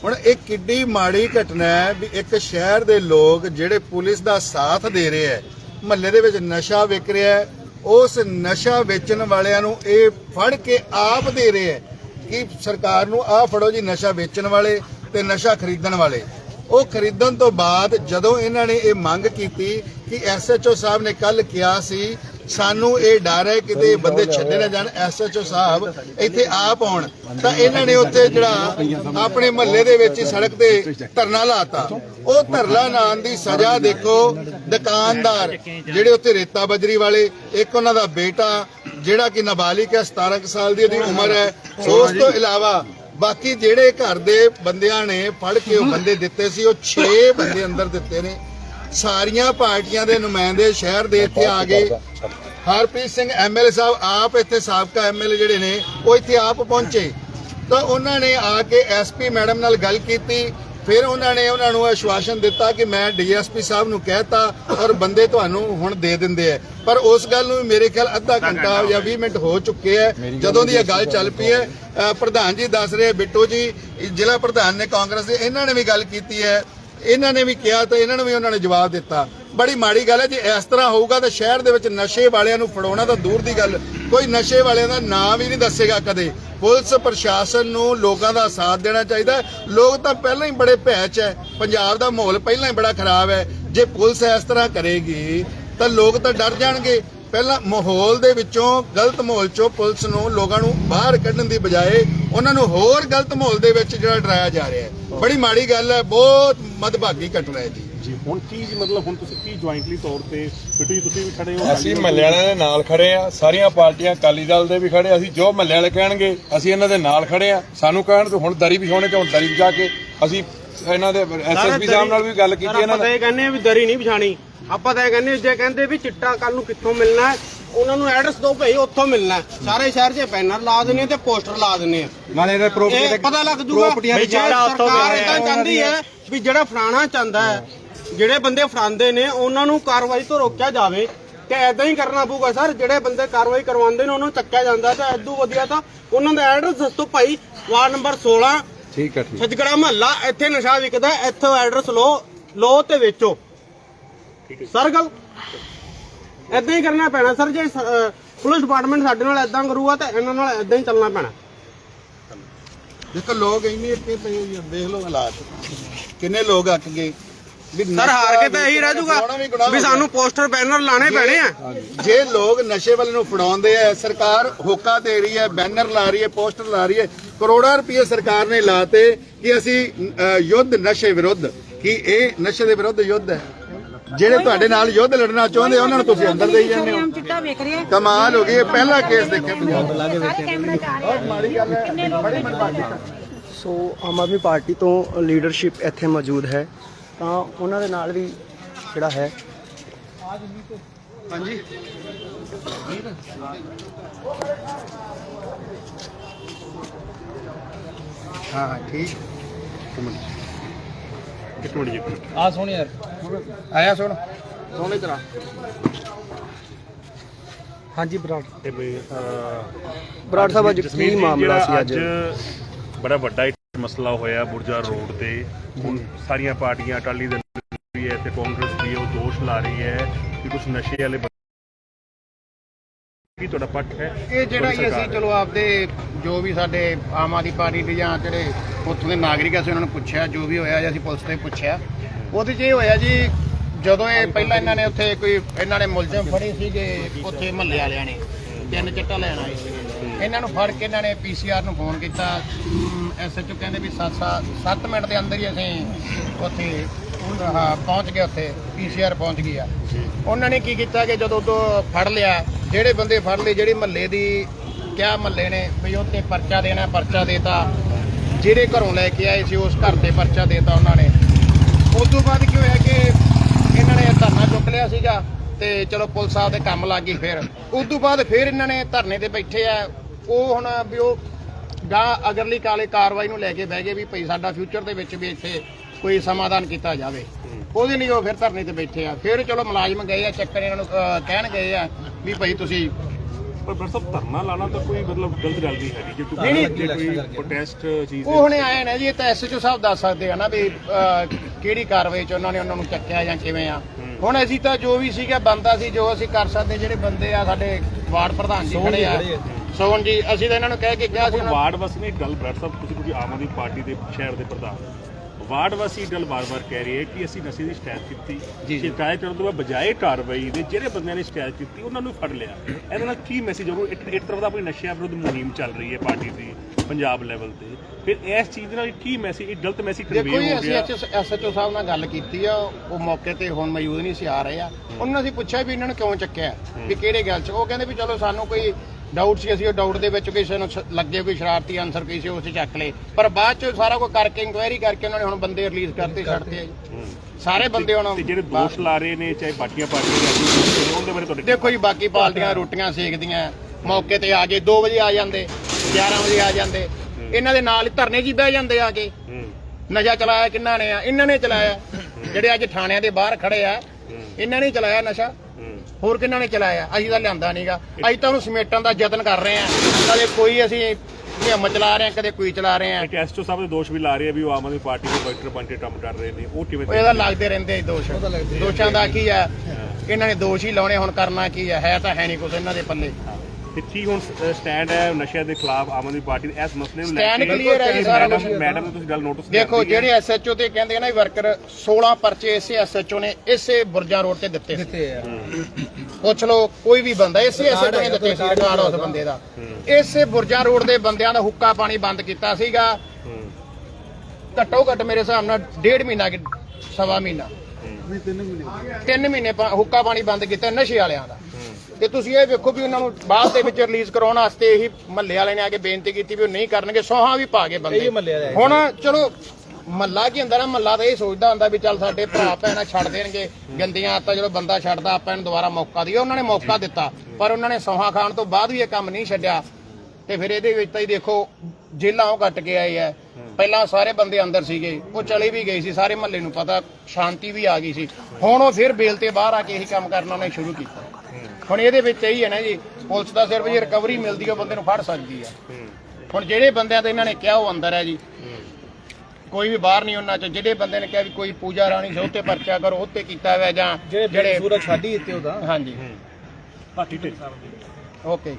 ਹੁਣ ਇਹ ਕਿੱਡੀ ਮਾੜੀ ਘਟਨਾ ਹੈ ਵੀ ਇੱਕ ਸ਼ਹਿਰ ਦੇ ਲੋਕ ਜਿਹੜੇ ਪੁਲਿਸ ਦਾ ਸਾਥ ਦੇ ਰਹੇ ਹੈ, ਮਹੱਲੇ ਦੇ ਵਿੱਚ ਨਸ਼ਾ ਵਿਕ ਰਿਹਾ ਹੈ, ਉਸ ਨਸ਼ਾ ਵੇਚਣ ਵਾਲਿਆਂ ਨੂੰ ਇਹ ਫੜ ਕੇ ਆਪ ਦੇ ਰਹੇ ਹੈ ਕਿ ਸਰਕਾਰ ਨੂੰ ਆਹ ਫੜੋ ਜੀ ਨਸ਼ਾ ਵੇਚਣ ਵਾਲੇ ਤੇ ਨਸ਼ਾ ਖਰੀਦਣ ਵਾਲੇ। ਉਹ ਖਰੀਦਣ ਤੋਂ ਬਾਅਦ ਜਦੋਂ ਇਹਨਾਂ ਨੇ ਇਹ ਮੰਗ ਕੀਤੀ ਕਿ ਐਸਐਚਓ ਸਾਹਿਬ ਨੇ ਕੱਲ ਕਿਹਾ ਸੀ, ਸਾਨੂੰ ਇਹ ਡਰ ਹੈ ਕਿਤੇ ਬੰਦੇ ਛੱਡੇ ਨਾ ਜਾਣ ਐਸਐਚਓ ਸਾਹਿਬ ਇੱਥੇ ਆਪ ਆਉਣ। ਤਾਂ ਇਹਨਾਂ ਨੇ ਉੱਥੇ ਜਿਹੜਾ ਆਪਣੇ ਮਹੱਲੇ ਦੇ ਵਿੱਚ ਹੀ ਸੜਕ ਤੇ ਧਰਨਾ ਲਾਤਾ। ਉਹ ਧਰਨਾ ਲਾਉਣ ਦੀ ਸਜ਼ਾ ਦੇਖੋ, ਦੁਕਾਨਦਾਰ ਜਿਹੜੇ ਉੱਥੇ ਰੇਤਾ ਬਜਰੀ ਵਾਲੇ, ਇੱਕ ਉਹਨਾਂ ਦਾ ਬੇਟਾ, ਜਿਹੜਾ ਕਿ ਨਾਬਾਲਿਗ ਹੈ 17 ਕੁ ਸਾਲ ਦੀ, ਉਹਦੀ ਉਮਰ ਹੈ। ਉਸ ਤੋਂ ਇਲਾਵਾ ਬਾਕੀ ਜਿਹੜੇ ਘਰ ਦੇ ਬੰਦਿਆਂ ਨੇ ਫੜ ਕੇ ਉਹ ਬੰਦੇ ਦਿੱਤੇ ਸੀ, ਉਹ 6 ਬੰਦੇ ਅੰਦਰ ਦਿੱਤੇ ਨੇ। ਸਾਰੀਆਂ ਪਾਰਟੀਆਂ ਦੇ ਨੁਮਾਇੰਦੇ ਸ਼ਹਿਰ ਦੇ ਇੱਥੇ ਆ ਗਏ। ਹਰਪ੍ਰੀਤ ਸਿੰਘ ਐਮਐਲਏ ਸਾਹਿਬ, ਆਪ ਇੱਥੇ ਸਾਬਕਾ ਐਮਐਲਏ ਜਿਹੜੇ ਨੇ, ਉਹ ਇੱਥੇ ਆਪ ਪਹੁੰਚੇ। ਤਾਂ ਉਹਨਾਂ ਨੇ ਆ ਕੇ ਐਸਪੀ ਮੈਡਮ ਨਾਲ ਗੱਲ ਕੀਤੀ। ਫਿਰ ਉਹਨਾਂ ਨੇ ਉਹਨਾਂ ਨੂੰ ਆਸ਼ਵਾਸਨ ਦਿੱਤਾ ਕਿ ਮੈਂ ਡੀਐਸਪੀ ਸਾਹਿਬ ਨੂੰ ਕਹਿਤਾ ਔਰ ਬੰਦੇ ਤੁਹਾਨੂੰ ਹੁਣ ਦੇ ਦਿੰਦੇ ਆ। ਪਰ ਉਸ ਗੱਲ ਨੂੰ ਮੇਰੇ ਖਿਆਲ ਅੱਧਾ ਘੰਟਾ ਜਾਂ 20 ਮਿੰਟ ਹੋ ਚੁੱਕੇ ਹੈ ਜਦੋਂ ਦੀ ਇਹ ਗੱਲ ਚੱਲ ਪਈ ਹੈ ਪ੍ਰਧਾਨ ਜੀ ਦੱਸ ਰਹੇ ਬਿੱਟੂ ਜੀ ਜ਼ਿਲ੍ਹਾ ਪ੍ਰਧਾਨ ਨੇ ਕਾਂਗਰਸ ਦੇ ਇਹਨਾਂ ਨੇ ਵੀ ਗੱਲ ਕੀਤੀ ਹੈ। ਇਹਨਾਂ ਨੇ ਵੀ ਕਿਹਾ ਤਾਂ ਇਹਨਾਂ ਨੂੰ ਵੀ ਉਹਨਾਂ ਨੇ ਜਵਾਬ ਦਿੱਤਾ। ਬੜੀ ਮਾੜੀ ਗੱਲ ਹੈ ਜੇ ਇਸ ਤਰ੍ਹਾਂ ਹੋਊਗਾ ਤਾਂ ਸ਼ਹਿਰ ਦੇ ਵਿੱਚ ਨਸ਼ੇ ਵਾਲਿਆਂ ਨੂੰ ਫੜਾਉਣਾ ਤਾਂ ਦੂਰ ਦੀ ਗੱਲ। ਕੋਈ ਨਸ਼ੇ ਵਾਲਿਆਂ ਦਾ ਨਾਮ ਵੀ ਨਹੀਂ ਦੱਸੇਗਾ ਕਦੇ। ਪੁਲਿਸ, ਪ੍ਰਸ਼ਾਸਨ ਨੂੰ ਲੋਕਾਂ ਦਾ ਸਾਥ ਦੇਣਾ ਚਾਹੀਦਾ ਲੋਕ ਤਾਂ ਪਹਿਲਾਂ ਹੀ ਬੜੇ ਭੈਚ ਹੈ। ਪੰਜਾਬ ਦਾ ਮਾਹੌਲ ਪਹਿਲਾਂ ਹੀ ਬੜਾ ਖਰਾਬ ਹੈ। ਜੇ ਪੁਲਿਸ ਇਸ ਤਰ੍ਹਾਂ ਕਰੇਗੀ, ਤਾਂ ਲੋਕ ਤਾਂ ਡਰ ਜਾਣਗੇ। ਪਹਿਲਾਂ ਮਾਹੌਲ ਦੇ ਵਿੱਚੋਂ, ਗਲਤ ਮਾਹੌਲ ਚੋਂ ਪੁਲਿਸ ਨੂੰ ਲੋਕਾਂ ਨੂੰ ਬਾਹਰ ਕੱਢਣ ਦੀ ਬਜਾਏ ਉਹਨਾਂ ਨੂੰ ਹੋਰ ਗਲਤ ਮਾਹੌਲ ਦੇ ਵਿੱਚ ਜਿਹੜਾ ਡਰਾਇਆ ਜਾ ਰਿਹਾ ਹੈ। ਬੜੀ ਮਾੜੀ ਗੱਲ ਹੈ। ਬਹੁਤ ਮਦਭਾਗੀ ਘਟਨਾ ਹੈ ਜੀ। ਜੀ ਹੁਣ ਕੀ ਜੀ ਮਤਲਬ ਹੁਣ ਤੁਸੀਂ ਕੀ ਜੁਆਇੰਟਲੀ ਤੌਰ ਤੇ ਬਿੱਟੂ ਜੀ ਤੁਸੀਂ ਵੀ ਖੜੇ ਹੋ ਅਸੀਂ ਮਹੱਲੇ ਵਾਲਿਆਂ ਦੇ ਨਾਲ ਖੜੇ ਆ ਸਾਰੀਆਂ ਪਾਰਟੀਆਂ ਅਕਾਲੀ ਦਲ ਦੇ ਵੀ ਖੜੇ ਆ। ਅਸੀਂ ਜੋ ਮਹੱਲੇ ਵਾਲੇ ਕਹਿਣਗੇ ਅਸੀਂ ਇਹਨਾਂ ਦੇ ਨਾਲ ਖੜੇ ਆ। ਸਾਨੂੰ ਕਹਿਣ ਤੇ ਹੁਣ ਦਰੀ ਵਿਛਾਉਣੇ ਤੇ ਹੁਣ ਦਰੀ ਵਿਛਾ ਕੇ ਅਸੀਂ ਇਹਨਾਂ ਦੇ ਐਸਐਸਪੀ ਸਾਹਿਬ ਨਾਲ ਵੀ ਗੱਲ ਕੀਤੀ ਇਹਨਾਂ ਆਪਾਂ ਨੇ। ਇਹ ਕਹਿੰਦੇ ਆ ਵੀ ਦਰੀ ਨਹੀਂ ਵਿਛਾਣੀ ਆਪਾਂ ਤਾਂ ਇਹ ਕਹਿੰਦੇ ਜੇ ਕਹਿੰਦੇ ਵੀ ਚਿੱਟਾ ਕੱਲ ਨੂੰ ਕਿੱਥੋਂ ਮਿਲਣਾ ਹੈ, ਉਹਨਾਂ ਨੂੰ ਐਡਰੈਸ ਦਿਓ ਭਈ ਉੱਥੋਂ ਮਿਲਣਾ। ਸਾਰੇ ਸ਼ਹਿਰ 'ਚ ਬੈਨਰ ਲਾ ਆ ਤੇ ਪੋਸਟਰ ਲਾ ਆ। ਨਾਲੇ ਇਹਦੇ ਇਹ ਪਤਾ ਲੱਗ ਜੂਗਾ ਵੀ ਜਿਹੜਾ ਸਰਕਾਰ ਇਦਾਂ ਚਾਹੁੰਦੀ ਹੈ ਵੀ ਜਿਹੜਾ ਫਲਾਣਾ ਚਾਹੁੰਦਾ ਹੈ ਜਿਹੜੇ ਬੰਦੇ ਫੜਾਉਂਦੇ ਨੇ ਉਹਨਾਂ ਨੂੰ ਕਾਰਵਾਈ ਤੋਂ ਰੋਕਿਆ ਜਾਵੇ ਤੇ ਐਦਾਂ ਹੀ ਕਰਨਾ ਪਊਗਾ ਸਰ। ਜਿਹੜੇ ਬੰਦੇ ਕਾਰਵਾਈ ਕਰਵਾਉਂਦੇ ਨੇ ਉਹਨਾਂ ਨੂੰ ਚੱਕਿਆ ਜਾਂਦਾ ਤਾਂ ਐਦੂ ਵਧੀਆ ਤਾਂ ਉਹਨਾਂ ਦਾ ਐਡਰੈਸ ਦੱਸੋ ਭਾਈ ਵਾਰਡ ਨੰਬਰ 16 ਠੀਕ ਹੈ ਠੀਕ। ਸੱਜਗੜਾ ਮਹੱਲਾ ਇੱਥੇ ਨਸ਼ਾ ਵਿਕਦਾ ਇੱਥੋਂ ਐਡਰੈਸ ਲਓ ਲਓ ਤੇ ਵੇਚੋ। ਸਰ ਗੱਲ ਐਦਾਂ ਹੀ ਕਰਨਾ ਪੈਣਾ ਸਰ ਜੇ ਪੁਲਿਸ ਡਿਪਾਰਟਮੈਂਟ ਸਾਡੇ ਨਾਲ ਐਦਾਂ ਕਰੂਗਾ ਤਾਂ ਇਹਨਾਂ ਨਾਲ ਐਦਾਂ ਹੀ ਚੱਲਣਾ ਪੈਣਾ। ਦੇਖੋ ਲੋਕ ਇੰਨੀ ਅੱਕੇ ਪਏ ਆ ਦੇਖ ਲਓ ਹਾਲਾਤ। ਕਿੰਨੇ ਲੋਕ ਅੱਕ ਗਏ। ਸਰ ਹਾਰ ਕੇ ਤਾਂ ਇਹੀ ਰਹਿ ਜਾਊਗਾ ਵੀ ਸਾਨੂੰ ਪੋਸਟਰ ਬੈਨਰ ਲਾਣੇ ਪੈਣੇ ਆ। ਜੇ ਲੋਕ ਨਸ਼ੇ ਵਾਲੇ ਨੂੰ ਫੜਾਉਂਦੇ ਆ ਸਰਕਾਰ ਹੋਕਾ ਦੇ ਰਹੀ ਹੈ ਬੈਨਰ ਲਾ ਰਹੀ ਹੈ ਪੋਸਟਰ ਲਾ ਰਹੀ ਹੈ ਕਰੋੜਾਂ ਰੁਪਏ ਸਰਕਾਰ ਨੇ ਲਾਤੇ ਕਿ ਅਸੀਂ ਯੁੱਧ ਨਸ਼ੇ ਵਿਰੁੱਧ ਕਿ ਇਹ ਨਸ਼ੇ ਦੇ ਵਿਰੁੱਧ ਯੁੱਧ ਹੈ। ਜਿਹੜੇ ਤੁਹਾਡੇ ਨਾਲ ਯੁੱਧ ਲੜਨਾ ਚਾਹੁੰਦੇ ਉਹਨਾਂ ਨੂੰ ਤੁਸੀਂ ਅੰਦਰ ਦੇਈ ਜਾਂਦੇ ਹੋ। ਸ਼ਰੇਆਮ ਚਿੱਟਾ ਵੇਖ ਰਹੇ ਆ ਕਮਾਲ ਹੋ। ਗਈ ਇਹ ਪਹਿਲਾ ਕੇਸ ਦੇਖਿਆ ਪੰਜਾਬ ਦਾ ਸਾਰੇ ਕੈਮਰੇ 'ਚ ਆ ਰਹੇ। ਆ ਕਿੰਨੇ ਲੋਕ ਬੈਠੇ ਆ ਸੋ ਆਮ ਆਦਮੀ ਪਾਰਟੀ ਤੋਂ ਲੀਡਰਸ਼ਿਪ ਇੱਥੇ ਮੌਜੂਦ ਹੈ। ਤਾਂ ਉਹਨਾਂ ਦੇ ਨਾਲ ਵੀ ਜਿਹੜਾ ਹੈ। ਹਾਂ ਠੀਕ। ਇੱਕ ਮਿੰਟ ਜੀ। ਆ ਸੁਣ ਯਾਰ। ਆਇਆ ਸੁਣ। ਸੁਣ ਇਧਰ ਹਾਂਜੀ ਬਰਾੜ। ਵੀ, ਅਹ, ਬਰਾੜ ਸਾਹਿਬ ਅੱਜ ਜਸਮੀਤ ਕੀ ਜੀ, ਮਾਮਲਾ ਜਿਹੜਾ ਸੀ ਅੱਜ? ਬੜਾ ਵੱਡਾ ਇੱਕ ਮਸਲਾ ਹੋਇਆ ਬੁਰਜਾ ਰੋਡ ਤੇ। ਹੁਣ ਸਾਰੀਆਂ ਪਾਰਟੀਆਂ ਅਕਾਲੀ ਦਲ ਵੀ ਹੈ ਤੇ ਕਾਂਗਰਸ ਵੀ ਉਹ ਦੋਸ਼ ਲਾ ਰਹੀ ਹੈ ਕਿ ਕੁਝ ਨਸ਼ੇ ਵਾਲੇ ਕੀ ਤੁਹਾਡਾ ਪੱਖ ਹੈ? ਇਹ ਜਿਹੜਾ ਹੀ ਅਸੀਂ ਚਲੋ ਆਪਦੇ ਜੋ ਵੀ ਸਾਡੇ ਆਮ ਆਦਮੀ ਪਾਰਟੀ ਦੇ ਜਾਂ ਜਿਹੜੇ ਉੱਥੋਂ ਦੇ ਨਾਗਰਿਕ ਅਸੀਂ ਉਹਨਾਂ ਨੂੰ ਪੁੱਛਿਆ ਜੋ ਵੀ ਹੋਇਆ ਜਾਂ ਅਸੀਂ ਪੁਲਿਸ ਤੋਂ ਪੁੱਛਿਆ। ਉਹਦੇ 'ਚ ਇਹ ਹੋਇਆ ਜੀ ਜਦੋਂ ਇਹ ਪਹਿਲਾਂ ਇਹਨਾਂ ਨੇ ਉੱਥੇ ਕੋਈ ਇਹਨਾਂ ਨੇ ਮੁਲਜ਼ਮ ਫੜੇ ਸੀਗੇ ਉੱਥੇ ਮਹੱਲੇ ਵਾਲਿਆਂ ਨੇ ਤਿੰਨ ਚਿੱਟਾ ਲੈਣ ਆਏ ਸੀ। ਇਹਨਾਂ ਨੂੰ ਫੜ ਕੇ ਇਹਨਾਂ ਨੇ ਪੀਸੀਆਰ ਨੂੰ ਫੋਨ ਕੀਤਾ। ਐਸਐਚਓ ਕਹਿੰਦੇ ਵੀ 7 7 ਮਿੰਟ ਦੇ ਅੰਦਰ ਹੀ ਅਸੀਂ ਉੱਥੇ ਹਾਂ ਪਹੁੰਚ ਗਏ ਉੱਥੇ ਪੀਸੀਆਰ ਪਹੁੰਚ ਗਈ ਆ। ਉਹਨਾਂ ਨੇ ਕੀ ਕੀਤਾ ਕਿ ਜਦੋਂ ਤੋਂ ਫੜ ਲਿਆ ਜਿਹੜੇ ਬੰਦੇ ਫੜ ਲਏ ਜਿਹੜੇ ਮਹੱਲੇ ਦੀ ਕਿਆ ਮਹੱਲੇ ਨੇ ਵੀ ਉੱਤੇ ਪਰਚਾ ਦੇਣਾ ਪਰਚਾ ਦੇਤਾ ਜਿਹੜੇ ਘਰੋਂ ਲੈ ਕੇ ਆਏ ਸੀ ਉਸ ਘਰ ਤੇ ਪਰਚਾ ਦੇਤਾ ਉਹਨਾਂ ਨੇ। ਉਸ ਤੋਂ ਬਾਅਦ ਕੀ ਹੋਇਆ ਕਿ ਇਹਨਾਂ ਨੇ ਧਰਨਾ ਚੁੱਕ ਲਿਆ ਸੀਗਾ ਤੇ ਚਲੋ ਪੁਲਿਸ ਸਾਹਿਬ ਦੇ ਕੰਮ ਲੱਗ ਗਈ ਫਿਰ। ਉਸ ਤੋਂ ਬਾਅਦ ਫਿਰ ਇਹਨਾਂ ਨੇ ਧਰਨੇ ਤੇ ਬੈਠੇ ਆ ਉਹ ਹੁਣ ਵੀ ਉਹ ਗਾ ਅਗਰਲੀ ਕਾਲੇ ਕਾਰਵਾਈ ਨੂੰ ਲੈ ਕੇ ਬਹਿ ਗਏ ਵੀ ਭਈ ਸਾਡਾ ਫਿਊਚਰ ਦੇ ਵਿੱਚ ਵੀ ਇੱਥੇ ਕੋਈ ਸਮਾਧਾਨ ਕੀਤਾ ਜਾਵੇ। ਉਹਦੇ ਲਈ ਉਹ ਫਿਰ ਧਰਨੇ ਤੇ ਬੈਠੇ ਆ। ਫਿਰ ਚਲੋ ਮੁਲਾਜ਼ਮ ਗਏ ਆ ਚੱਕਰ ਇਹਨਾਂ ਨੂੰ ਕਹਿਣ ਗਏ ਆ ਵੀ ਭਈ ਤੁਸੀਂ ਪਰ ਪਰ ਸਭ ਧਰਨਾ ਲਾਣਾ ਤਾਂ ਕੋਈ ਮਤਲਬ ਗਲਤ ਗੱਲ ਨਹੀਂ ਹੈਗੀ ਜੇ ਜੇ ਕੋਈ ਪ੍ਰੋਟੈਸਟ ਚੀਜ਼ ਉਹ ਹੁਣੇ ਆਏ ਨੇ ਜੀ ਇਹ ਤਾਂ ਐਸਐਚਓ ਸਾਹਿਬ ਦੱਸ ਸਕਦੇ ਆ ਨਾ ਵੀ ਕਿਹੜੀ ਕਾਰਵਾਈ ਚ ਉਹਨਾਂ ਨੇ ਉਹਨਾਂ ਨੂੰ ਚੱਕਿਆ ਜਾਂ ਕਿਵੇਂ ਆ। ਹੁਣ ਅਸੀਂ ਤਾਂ ਜੋ ਵੀ ਸੀਗਾ ਬੰਦਾ ਸੀ ਜੋ ਅਸੀਂ ਕਰ ਸਕਦੇ ਜਿਹੜੇ ਬੰਦੇ ਆ ਸਾਡੇ ਵਾਰਡ ਪ੍ਰਧਾਨ ਜੀ ਖੜੇ ਆ। ਸੋਹਣ ਜੀ ਅਸੀਂ ਤਾਂ ਇਹਨਾਂ ਨੂੰ ਕਹਿ ਕੇ ਕਿਹਾ ਸੀ ਕੋਈ ਉਹਨਾਂ- ਵਾਰਡ ਵਾਸੀ ਨੇ ਗੱਲ ਬ੍ਰੈਡ ਸਾਹਿਬ ਤੁਸੀਂ ਕਿਉਂਕਿ ਆਮ ਆਦਮੀ ਪਾਰਟੀ ਦੇ ਸ਼ਹਿਰ ਦੇ ਪ੍ਰਧਾਨ। ਵਾਰਡ ਵਾਸੀ ਇੱਕ ਗੱਲ ਬਾਰ-ਬਾਰ ਕਹਿ ਰਹੇ ਹੈ ਕਿ ਅਸੀਂ ਨਸ਼ੇ ਦੀ ਸ਼ਿਕਾਇਤ ਕੀਤੀ। ਸ਼ਿਕਾਇਤ ਕਰਨ ਤੋਂ ਬਾਅਦ ਬਜਾਏ ਕਾਰਵਾਈ ਦੇ ਜਿਹੜੇ ਬੰਦਿਆਂ ਨੇ ਸ਼ਿਕਾਇਤ ਕੀਤੀ ਉਹਨਾਂ ਨੂੰ ਫੜ ਲਿਆ। ਇਹਦੇ ਨਾਲ ਕੀ ਮੈਸੇਜ ਹੋਊ? ਇੱਕ ਇੱਕ ਤਰ੍ਹਾਂ ਦਾ ਆਪਣੀ ਨਸ਼ਿਆਂ ਵਿਰੁੱਧ ਮੁਹਿੰਮ ਚੱਲ ਰਹੀ ਹੈ ਪਾਰਟੀ ਦੀ ਪੰਜਾਬ ਲੈਵਲ ਤੇ। ਫਿਰ ਇਸ ਚੀਜ਼ ਦੇ ਨਾਲ ਕੀ ਮੈਸੇਜ ਇਹ ਗਲਤ ਮੈਸੇਜ ਦੇਖੋ ਕਨਵੇ ਜੀ ਹੋ ਅਸੀਂ ਗਿਆ? ਐਸਐਚਓ ਸਾਹਿਬ ਨਾਲ ਗੱਲ ਕੀਤੀ ਆ ਉਹ ਮੌਕੇ ਤੇ ਹੁਣ ਮੌਜੂਦ ਨਹੀਂ ਸੀ ਆ ਰਹੇ ਆ। ਉਹਨਾਂ ਨੂੰ ਅਸੀਂ ਪੁੱਛਿਆ ਵੀ ਇਹਨਾਂ ਨੂੰ ਕਿਉਂ ਚੱਕਿਆ? ਵੀ ਕਿਹੜੇ ਗੱਲ 'ਚ? ਉਹ ਕਹਿੰਦੇ ਵੀ ਚਲੋ ਸਾਨੂੰ ਕੋਈ ਡਾਊਟ ਸੀ ਅਸੀਂ ਉਹ ਡਾਊਟ ਦੇ ਵਿੱਚ ਕਿਸੇ ਨੂੰ ਸ- ਲੱਗੇ ਕੋਈ ਸ਼ਰਾਰਤੀ ਅਨਸਰ ਕਿਸੇ ਉਸ 'ਚ ਚੱਕ ਲਏ। ਪਰ ਬਾਅਦ 'ਚ ਸਾਰਾ ਕੁਝ ਕਰਕੇ ਇਨਕੁਆਇਰੀ ਕਰਕੇ ਉਹਨਾਂ ਨੇ ਹੁਣ ਬੰਦੇ ਰਿਲੀਜ਼ ਕਰਤੇ ਛੱਡਤੇ ਆ ਜੀ। ਸਾਰੇ ਬੰਦੇ ਹੁਣ ਤੇ ਜਿਹੜੇ ਦੋਸ਼ ਲਾ ਰਹੇ ਨੇ ਚਾਹੇ ਬਾਕੀਆਂ ਪਾਰਟੀਆਂ ਦੇ ਆਗੂ ਨੇ, ਉਹਦੇ ਬਾਰੇ ਤੁਹਾਡੇ ਦੇਖੋ ਜੀ ਬਾਕੀ ਪਾਰਟੀਆਂ ਰੋਟੀਆਂ ਸੇਕਦੀਆਂ ਮੌਕੇ ਤੇ ਆ ਜੇ 2 ਵਜੇ ਆ ਜਾਂਦੇ 11 ਵਜੇ ਆ ਜਾਂਦੇ। ਇਹਨਾਂ ਦੇ ਨਾਲ ਹੀ ਧਰਨੇ 'ਚ ਹੀ ਬਹਿ ਜਾਂਦੇ ਆ ਕੇ। ਹੂੰ। ਨਸ਼ਾ ਚਲਾਇਆ ਕਿੰਨਾ ਨੇ ਆ? ਇਹਨਾਂ ਨੇ ਚਲਾਇਆ। ਜਿਹੜੇ ਅੱਜ ਥਾਣਿਆਂ ਦੇ ਬਾਹਰ ਖੜੇ ਆ ਇਹਨਾਂ ਨੇ ਹੀ ਚਲਾਇਆ ਨਸ਼ਾ। ਹੋਰ ਕਿੰਨਾ ਨੇ ਚਲਾਇਆ? ਅਸੀਂ ਤਾਂ ਲਿਆਂਦਾ ਨਹੀਂਗਾ ਅਸੀਂ ਤਾਂ ਉਹਨੂੰ ਸਮੇਟਣ ਦਾ ਯਤਨ ਕਰ ਰਹੇ ਆ ਕਦੇ ਕੋਈ ਅਸੀਂ ਮੁਹਿੰਮ ਚਲਾ ਰਹੇ ਆ ਕਦੇ ਕੋਈ ਚਲਾ ਰਹੇ ਆ ਇੱਕ ਐਸਟੋ ਸਾਹਿਬ ਦੇ ਦੋਸ਼ ਵੀ ਲਾ ਰਹੇ ਆ ਵੀ ਉਹ ਆਮ ਆਦਮੀ ਪਾਰਟੀ ਦੇ ਵਾਈਟਰ ਬਣ ਕੇ ਕੰਮ ਕਰ ਰਹੇ ਨੇ। ਉਹ ਕਿਵੇਂ ਇਹਦਾ ਲੱਗਦੇ ਰਹਿੰਦੇ ਆ ਦੋਸ਼। ਦੋਸ਼ਾਂ ਦਾ ਕੀ ਆ? ਇਹਨਾਂ ਨੇ ਦੋਸ਼ ਹੀ ਲਾਉਣੇ ਹੁਣ ਕਰਨਾ ਕੀ ਆ? ਹੈ ਤਾਂ ਹੈ ਨਹੀਂ ਕੁਝ ਇਹਨਾਂ ਦੇ ਪੱਲੇ। ਤੇ ਕੀ ਹੁਣ ਸਟੈਂਡ ਹੈ ਨਸ਼ਿਆਂ ਦੇ ਖਿਲਾਫ ਆਮ ਆਦਮੀ ਪਾਰਟੀ ਦੇ ਇਸ ਮਸਲੇ ਨੂੰ ਲੈ Stand ਕੇ clear ਹੈ ਜੀ ਸਾਰਾ ਮੈਡਮ ਤੁਸੀਂ ਗੱਲ ਨੋਟਿਸ ਦੇਖੋ ਜਿਹੜੇ ਐਸਐਚਓ ਤੇ ਕਹਿੰਦੇ ਨਾ ਵਰਕਰ 16 ਪਰਚੇ ਇਸੇ ਐਸਐਚਓ ਨੇ ਇਸੇ ਬੁਰਜਾਂ ਰੋਡ ਤੇ ਦਿੱਤੇ ਦਿੱਤੇ ਆ। ਪੁੱਛ ਲਓ ਕੋਈ ਵੀ ਬੰਦਾ ਇਸੇ ਐਸਐਚਓ ਨੇ ਦਿੱਤੇ ਸੀ ਰਿਕਾਰਡ ਉਸ ਬੰਦੇ ਦਾ। ਇਸੇ ਬੁਰਜਾਂ ਰੋਡ ਦੇ ਬੰਦਿਆਂ ਦਾ ਹੁੱਕਾ ਪਾਣੀ ਬੰਦ ਕੀਤਾ ਸੀਗਾ। ਘੱਟੋ ਘੱਟ ਮੇਰੇ ਹਿਸਾਬ ਨਾਲ ਡੇਢ ਮਹੀਨਾ ਕਿ ਸਵਾ ਮਹੀਨਾ। ਤਿੰਨ ਮਹੀਨੇ। ਹੁੱਕਾ ਪਾਣੀ ਬੰਦ ਕੀਤਾ ਨਸ਼ੇ ਵਾਲਿਆਂ ਦਾ। ਤੇ ਤੁਸੀਂ ਇਹ ਵੇਖੋ ਵੀ ਉਹਨਾਂ ਨੂੰ ਬਾਅਦ ਦੇ ਵਿੱਚ ਰਿਲੀਜ਼ ਕਰਾਉਣ ਵਾਸਤੇ ਇਹੀ ਮਹੱਲੇ ਵਾਲੇ ਨੇ ਆ ਕੇ ਬੇਨਤੀ ਕੀਤੀ ਵੀ ਉਹ ਨਹੀਂ ਕਰਨਗੇ ਸੋਹਾਂ ਵੀ ਪਾ ਕੇ ਬੰਦੇ। ਹੁਣ ਚਲੋ ਮਹੱਲਾ ਕੀ ਹੁੰਦਾ ਨਾ ਮਹੱਲਾ ਤਾਂ ਇਹ ਸੋਚਦਾ ਹੁੰਦਾ ਵੀ ਚੱਲ ਸਾਡੇ ਭਰਾ ਭੈਣਾਂ ਛੱਡ ਦੇਣਗੇ ਗੰਦੀਆਂ ਆਦਤਾਂ ਜਦੋਂ ਬੰਦਾ ਛੱਡਦਾ ਆਪਾਂ ਇਹਨੂੰ ਦੁਬਾਰਾ ਮੌਕਾ ਦਈਏ। ਉਹਨਾਂ ਨੇ ਮੌਕਾ ਦਿੱਤਾ ਪਰ ਉਹਨਾਂ ਨੇ ਸੋਹਾਂ ਖਾਣ ਤੋਂ ਬਾਅਦ ਵੀ ਇਹ ਕੰਮ ਨਹੀਂ ਛੱਡਿਆ। ਤੇ ਫਿਰ ਇਹਦੇ ਵਿੱਚ ਤਾਂ ਹੀ ਦੇਖੋ ਜੇਲਾਂ ਉਹ ਕੱਟ ਕੇ ਆਏ ਆ। ਪਹਿਲਾਂ ਸਾਰੇ ਬੰਦੇ ਅੰਦਰ ਸੀਗੇ ਉਹ ਚਲੇ ਵੀ ਗਏ ਸੀ ਸਾਰੇ ਮਹੱਲੇ ਨੂੰ ਪਤਾ ਸ਼ਾਂਤੀ ਵੀ ਆ ਗਈ ਸੀ। ਹੁਣ ਉਹ ਫਿਰ ਬੇਲ ਤੇ ਬਾਹਰ ਆ ਕੇ ਇਹੀ ਕੰਮ ਕਰਨਾ ਉਹਨੇ ਸ਼ੁਰੂ ਕੀਤਾ। ਹੁਣ ਇਹਦੇ ਵਿੱਚ ਇਹੀ ਹੈ ਨਾ ਜੀ ਪੁਲਿਸ ਦਾ ਸਿਰਫ ਜੇ ਰਿਕਵਰੀ ਮਿਲਦੀ ਹੈ ਬੰਦੇ ਨੂੰ ਫੜ ਸਕਦੀ ਹੈ। ਹੁਣ ਜਿਹੜੇ ਬੰਦਿਆਂ ਤੇ ਇਹਨਾਂ ਨੇ ਕਿਹਾ ਉਹ ਅੰਦਰ ਹੈ ਜੀ। ਕੋਈ ਵੀ ਬਾਹਰ ਨਹੀਂ ਉਹਨਾਂ ਚ ਜਿਹੜੇ ਬੰਦੇ ਨੇ ਕਿਹਾ ਵੀ ਕੋਈ ਪੂਜਾ ਰਾਣੀ ਸੀ ਉੱਤੇ ਪਰਚਾ ਕਰੋ ਉੱਤੇ ਕੀਤਾ ਹੋਇਆ ਜਾਂ ਜਿਹੜੇ ਛਾਡੀ ਇੱਥੇ ਉਹਦਾ। ਹਾਂਜੀ। Party okay.